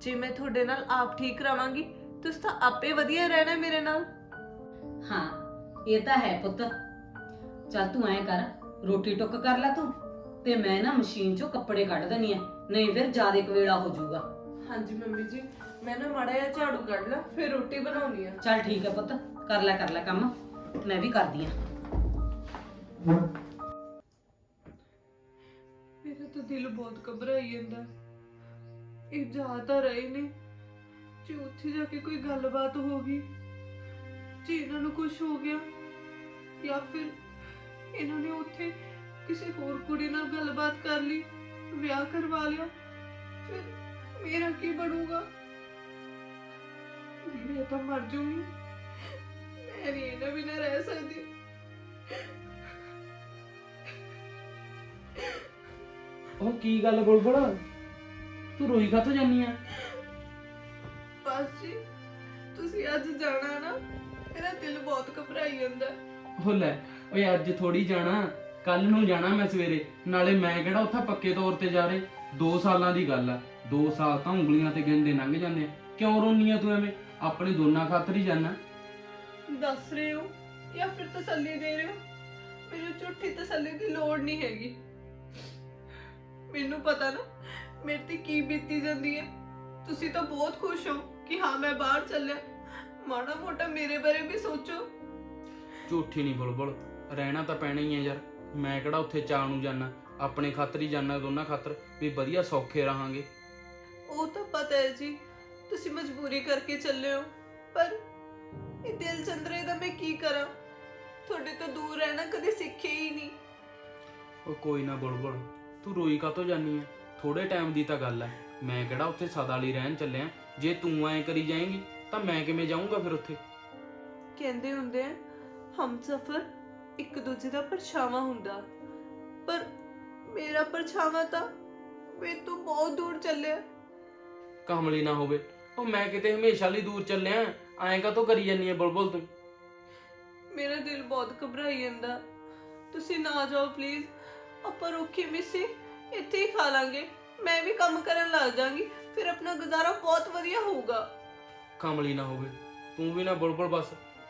ਜੇ ਮੈਂ ਤੁਹਾਡੇ ਨਾਲ ਆਪ ਠੀਕ ਰਵਾਂਗੀ ਤੁਸੀਂ ਤਾਂ ਆਪੇ ਵਧੀਆ ਰਹਿਣਾ ਮੇਰੇ ਨਾਲ। ਹਾਂ ਇਹ ਤਾਂ ਹੈ ਪੁੱਤ। ਚੱਲ ਤੂੰ ਐਂ ਕਰ ਰੋਟੀ ਟੁੱਕ ਕਰ ਲੈ ਤੂੰ। ਤੇ ਮੈਂ ਨਾ ਮਸ਼ੀਨ 'ਚੋਂ ਕੱਪੜੇ ਕੱਢ ਦਨੀ ਆ ਨਹੀਂ ਫਿਰ ਜ਼ਿਆਦਾ ਕਵੇਲਾ ਹੋ ਜਾਊਗਾ। ਹਾਂਜੀ ਮੰਮੀ ਜੀ ਮੈਂ ਨਾ ਮਾੜਾ ਜਿਹਾ ਝਾੜੂ ਕੱਢ ਲਾ ਫਿਰ ਰੋਟੀ ਬਣਾਉਣੀ ਆ। ਚੱਲ ਠੀਕ ਹੈ ਪੁੱਤ ਕਰ ਲੈ ਕਰ ਲੈ ਕੰਮ ਮੈਂ ਵੀ ਕਰਦੀ ਆ। ਮੇਰਾ ਤਾਂ ਦਿਲ ਬਹੁਤ ਘਬਰਾਈ ਜਾਂਦਾ। ਇਹ ਜਾ ਤਾਂ ਰਹੇ ਨੇ ਜੇ ਉੱਥੇ ਜਾ ਕੇ ਕੋਈ ਗੱਲਬਾਤ ਹੋ ਗਈ ਜੇ ਇਹਨਾਂ ਨੂੰ ਕੁਝ ਹੋ ਗਿਆ ਜਾਂ ਫਿਰ ਇਹਨਾਂ ਨੇ ਉੱਥੇ ਕਿਸੇ ਹੋਰ ਕੁੜੀ ਨਾਲ ਗੱਲਬਾਤ ਕਰ ਲਈ ਵਿਆਹ ਕਰਵਾ ਲਿਆ ਫਿਰ ਮੇਰਾ ਕੀ ਬਣੂਗਾ? ਮੈਂ ਤਾਂ ਮਰ ਜੂੰਗੀ। ਮੈਂ ਨਹੀਂ ਇਹਨਾਂ ਬਿਨਾਂ ਰਹਿ ਸਕਦੀ। ਉਹ ਕੀ ਗੱਲ ਬੁਲਬੁਲ? ਤੂੰ ਰੋਈ ਕਾਤੋਂ ਜਾਨੀ ਆ? ਬਸ ਜੀ ਤੁਸੀਂ ਅੱਜ ਜਾਣਾ ਨਾ ਮੇਰਾ ਦਿਲ ਬਹੁਤ ਘਬਰਾਈ ਜਾਂਦਾ। ਉਹ ਲੈ ਓਏ ਅੱਜ ਥੋੜੀ ਜਾਣਾ। ਕੱਲ ਨੂੰ ਜਾਣਾ ਮੈਂ ਸਵੇਰੇ ਨਾਲੇ ਮੈਂ ਕਿਹੜਾ ਉੱਥੇ ਪੱਕੇ ਤੌਰ ਤੇ ਜਾ ਰਹੇ? 2 ਸਾਲਾਂ ਦੀ ਗੱਲ ਆ। 2 ਸਾਲ ਤਾਂ ਉਂਗਲੀਆਂ ਤੇ ਗਿਣਦੇ ਲੰਘ ਜਾਂਦੇ ਆ। ਕਿਉਂ ਰੋਨੀ ਆ ਤੂੰ ਐਵੇਂ? ਆਪਣੇ ਦੋਨਾਂ ਖਾਤਰ ਹੀ ਜਾਣਾ ਦੱਸ ਰਹੇ ਹੋ ਜਾਂ ਫਿਰ ਤਸੱਲੀ ਦੇ ਰਹੇ ਹੋ? ਮੈਨੂੰ ਝੂਠੀ ਤਸੱਲੀ ਦੀ ਲੋੜ ਨਹੀਂ ਹੈਗੀ। ਮੈਨੂੰ ਪਤਾ ਨਾ ਮੇਰੇ ਤੇ ਕੀ ਬੀਤੀ ਜਾਂਦੀ ਹੈ। ਤੁਸੀਂ ਤਾਂ ਬਹੁਤ ਖੁਸ਼ ਹੋ ਕਿ ਹਾਂ ਮੈਂ ਬਾਹਰ ਚੱਲਿਆ। ਮਾੜਾ ਮੋਟਾ ਮੇਰੇ ਬਾਰੇ ਵੀ ਸੋਚੋ। ਝੂਠੀ ਨਹੀਂ ਬੁਲਬੁਲ ਰਹਿਣਾ ਤਾਂ ਪੈਣਾ ਹੀ ਆ ਯਾਰ। ਮੈਂ ਕਿਹੜਾ ਉੱਥੇ ਚਾਹ ਨੂੰ ਜਾਣਾ ਆਪਣੇ ਖਾਤਰ ਹੀ ਜਾਣਾ ਦੋਨਾਂ ਖਾਤਰ ਵੀ ਵਧੀਆ ਸੌਖੇ ਰਹਾਂਗੇ। ਉਹ ਤਾਂ ਪਤਾ ਹੈ ਜੀ ਤੁਸੀਂ ਮਜਬੂਰੀ ਕਰਕੇ ਚੱਲੇ ਹੋ ਪਰ ਇਹ ਦਿਲ ਚੰਦਰੇ ਦਾ ਮੈਂ ਕੀ ਕਰਾਂ? ਤੁਹਾਡੇ ਤੋਂ ਦੂਰ ਰਹਿਣਾ ਕਦੇ ਸਿੱਖਿਆ ਹੀ ਨਹੀਂ। ਉਹ ਕੋਈ ਨਾ ਬੁਲਬੁਲ ਤੂੰ ਰੋਈ ਕਾਤੋਂ ਜਾਨੀ ਆ ਥੋੜੇ ਟਾਈਮ ਦੀ ਤਾਂ ਗੱਲ ਐ। ਮੈਂ ਕਿਹੜਾ ਉੱਥੇ ਸਦਾ ਲਈ ਰਹਿਣ ਚੱਲਿਆ? ਜੇ ਤੂੰ ਐਂ ਕਰੀ ਜਾਏਂਗੀ ਤਾਂ ਮੈਂ ਕਿਵੇਂ ਜਾਊਂਗਾ ਫਿਰ ਉੱਥੇ? ਕਹਿੰਦੇ ਹੁੰਦੇ ਆ ਹਮ ਸਫਰ ਇੱਕ ਦੂਜੇ ਦਾ ਪਰਛਾਵਾਂ ਹੁੰਦਾ। ਪਰ ਮੇਰਾ ਪਰਛਾਵਾਂ ਤਾਂ ਮੇਰੇ ਤੋਂ ਬਹੁਤ ਦੂਰ ਚੱਲਿਆ। ਕਮਲੀ ਨਾ ਹੋਵੇ। ਉਹ ਮੈਂ ਕਿਤੇ ਹਮੇਸ਼ਾ ਲਈ ਦੂਰ ਚੱਲਿਆ। ਐਂ ਕਾਤੋਂ ਕਰੀ ਜਾਨੀ ਆ ਬੁਲਬੁਲ ਤੂੰ? ਮੇਰਾ ਦਿਲ ਬਹੁਤ ਘਬਰਾਈ ਜਾਂਦਾ। ਤੁਸੀਂ ਨਾ ਜਾਓ ਪਲੀਜ਼ ਆਪਾਂ ਰੁੱਖੀ ਮਿੱਸੀ ਇੱਥੇ ਹੀ ਖਾ ਲਾਂਗੇ। ਮੈਂ ਵੀ ਕੰਮ ਕਰਨ ਲੱਗ ਜਾਾਂਗੀ ਫਿਰ ਆਪਣਾ ਗੁਜ਼ਾਰਾ ਬਹੁਤ ਵਧੀਆ ਹੋਊਗਾ। ਕਮਲੀ ਨਾ ਹੋਵੇ। ਤੂੰ ਵੀ ਨਾ ਬੁਲਬੁਲ ਬਸ।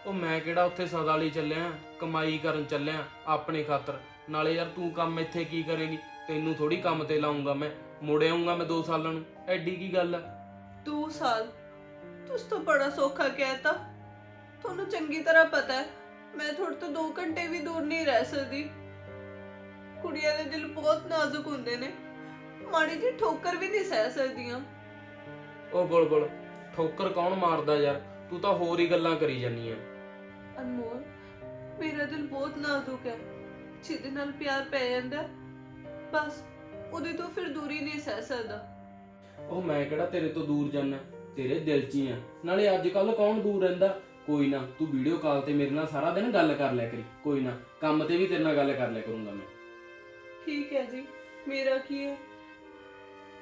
ਉਹ ਮੈਂ ਕਿਹੜਾ ਉੱਥੇ ਸਦਾ ਲਈ ਚੱਲਿਆ ਕਮਾਈ ਕਰਨ ਚੱਲਿਆ ਆਪਣੇ ਖਾਤਰ। ਨਾਲੇ ਯਾਰ ਤੂੰ ਕੰਮ ਇੱਥੇ ਕੀ ਕਰੇਂਗੀ? ਤੈਨੂੰ ਥੋੜੀ ਕੰਮ ਤੇ ਲਾਉਂਗਾ ਮੈਂ। ਮੁੜ ਆਉਂਗਾ ਮੈਂ 2 ਸਾਲਾਂ ਨੂੰ। ਐਡੀ ਕੀ ਗੱਲ ਆ? ਦੋ ਸਾਲ? ਤੁਸੀਂ ਤਾਂ ਬੜਾ ਸੌਖਾ ਕਹਿਤਾ ਤੁਹਾਨੂੰ ਚੰਗੀ ਤਰ੍ਹਾਂ ਪਤਾ ਹੈ ਮੈਂ ਤੁਹਾਡੇ ਤੋਂ 2 ਘੰਟੇ ਵੀ ਦੂਰ ਨਹੀਂ ਰਹਿ ਸਕਦੀ। ਕੁੜੀਆਂ ਦੇ ਦਿਲ ਬਹੁਤ ਨਾਜ਼ੁਕ ਹੁੰਦੇ ਨੇ। ਮਾੜੀ ਜੀ ਠੋਕਰ ਵੀ ਨਹੀਂ ਸਹਿ ਸਕਦੀਆਂ। ਉਹ ਬੁਲਬੁਲ ਠੋਕਰ ਕੌਣ ਮਾਰਦਾ ਯਾਰ? ਤੂੰ ਤਾਂ ਹੋਰ ਹੀ ਗੱਲਾਂ ਕਰੀ ਜਾਨੀ ਆ ਅਨਮੋਲ ਮੇਰਾ ਦਿਲ ਬਹੁਤ ਨਾਜ਼ੁਕ ਹੈ। ਜਿਹਦੇ ਨਾਲ ਪਿਆਰ ਪੈ ਜਾਂਦਾ ਹੈ, ਬਸ ਉਹਦੇ ਤੋਂ ਫਿਰ ਦੂਰੀ ਨਹੀਂ ਸਹਿ ਸਕਦਾ। ਉਹ ਮੈਂ ਕਿਹੜਾ ਤੇਰੇ ਤੋਂ ਦੂਰ ਜਾਣਾ ਤੇਰੇ ਦਿਲ 'ਚ ਹੀ ਆ। ਨਾਲੇ ਅੱਜ ਕੱਲ ਕੌਣ ਦੂਰ ਰਹਿੰਦਾ? ਕੋਈ ਨਾ ਤੂੰ ਵੀਡੀਓ ਕਾਲ ਤੇ ਮੇਰੇ ਨਾਲ ਸਾਰਾ ਦਿਨ ਗੱਲ ਕਰ ਲਿਆ ਕਰੀ। ਕੋਈ ਨਾ ਕੰਮ ਤੇ ਵੀ ਤੇਰੇ ਨਾਲ ਗੱਲ ਕਰ ਲਿਆ ਕਰੂੰਗਾ ਮੈਂ। ਠੀਕ ਹੈ ਜੀ। ਮੇਰਾ ਕੀ ਹੈ?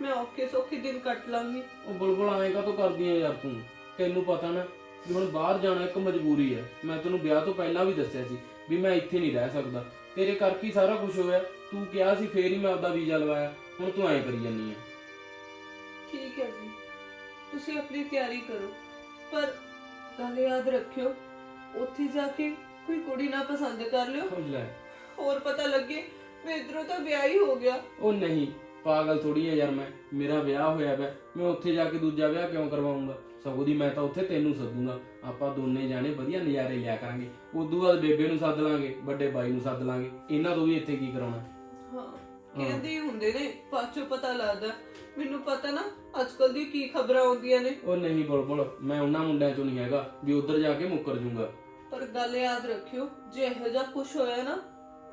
ਮੈਂ ਔਖੇ ਸੌਖੇ ਦਿਨ ਕੱਟ ਲਾਂਗੀ। ਉਹ ਬੁਲਬੁਲ ਐਂ ਕਾ ਕਰਦੀ ਆ ਯਾਰ ਤੂੰ? ਤੈਨੂੰ ਪਤਾ ਨਾ ਵੀ ਹੁਣ ਬਾਹਰ ਜਾਣਾ ਇੱਕ ਮਜਬੂਰੀ ਹੈ। ਮੈਂ ਤੈਨੂੰ ਵਿਆਹ ਤੋਂ ਪਹਿਲਾਂ ਵੀ ਦੱਸਿਆ ਸੀ ਵੀ ਮੈਂ ਇੱਥੇ ਨਹੀਂ ਰਹਿ ਸਕਦਾ। ਤੇਰੇ ਕਰਕੇ ਹੀ ਸਾਰਾ ਕੁਝ ਹੋਇਆ। ਤੂੰ ਕਿਹਾ ਸੀ ਫੇਰ ਹੀ ਮੈਂ ਆਪਦਾ ਵੀਜ਼ਾ ਲਵਾਇਆ। ਹੁਣ ਤੂੰ ਐਂ ਕਰੀ ਜਾਨੀ ਆ ਠੀਕ ਹੈ ਜੀ। ਤੁਸੀਂ ਆਪਣੀ ਤਿਆਰੀ ਕਰੋ। ਪਰ ਗੱਲ ਯਾਦ ਰੱਖਿਓ ਉੱਥੇ ਜਾ ਕੇ ਕੋਈ ਕੁੜੀ ਨਾ ਪਸੰਦ ਕਰ ਲਿਓ। ਉਹ ਲੈ ਹੋਰ ਪਤਾ ਲੱਗੇ ਵੀ ਇਧਰੋਂ ਤਾਂ ਵਿਆਹ ਹੀ ਹੋ ਗਿਆ। ਉਹ ਨਹੀਂ ਪਾਗਲ ਥੋੜੀ ਹੈ ਯਾਰ ਮੈਂ। ਮੇਰਾ ਵਿਆਹ ਹੋਇਆ ਪਿਆ ਮੈਂ ਉੱਥੇ ਜਾ ਕੇ ਦੂਜਾ ਵਿਆਹ ਕਿਉਂ ਕਰਵਾਉਂਗਾ? ਸਗੋਂ ਦੀ ਮੈਂ ਤਾਂ ਉੱਥੇ ਤੈਨੂੰ ਸੱਦੂਗਾ। ਆਪਾਂ ਦੋਨੇ ਜਾਣੇ ਵਧੀਆ ਨਜ਼ਾਰੇ ਲਿਆ ਕਰਾਂਗੇ। ਉਦੋਂ ਬਾਅਦ ਬੇਬੇ ਨੂੰ ਸੱਦ ਲਾਂਗੇ ਵੱਡੇ ਬਾਈ ਨੂੰ ਸੱਦ ਲਾਂਗੇ। ਇਹਨਾਂ ਤੋਂ ਵੀ ਇੱਥੇ ਕੀ ਕਰਾਉਣਾ? ਹਾਂ ਕਹਿੰਦੇ ਹੀ ਹੁੰਦੇ ਨੇ ਚੋਂ ਪਤਾ ਲੱਗਦਾ। ਮੈਨੂੰ ਪਤਾ ਨਾ ਅੱਜਕੱਲ ਦੀ ਕੀ ਖਬਰਾਂ ਆਉਂਦੀਆਂ ਨੇ। ਉਹ ਨਹੀਂ ਬੁਲਬੁਲ ਮੈਂ ਉਹਨਾਂ ਮੁੰਡਿਆਂ ਚੋਂ ਨਹੀਂ ਹੈਗਾ। ਵੀ ਉੱਧਰ ਜਾ ਕੇ ਮੁੱਕਰ ਜੂੰਗਾ। ਪਰ ਗੱਲ ਯਾਦ ਰੱਖਿਓ ਜੇ ਇਹੋ ਜਿਹਾ ਕੁਝ ਹੋਇਆ ਨਾ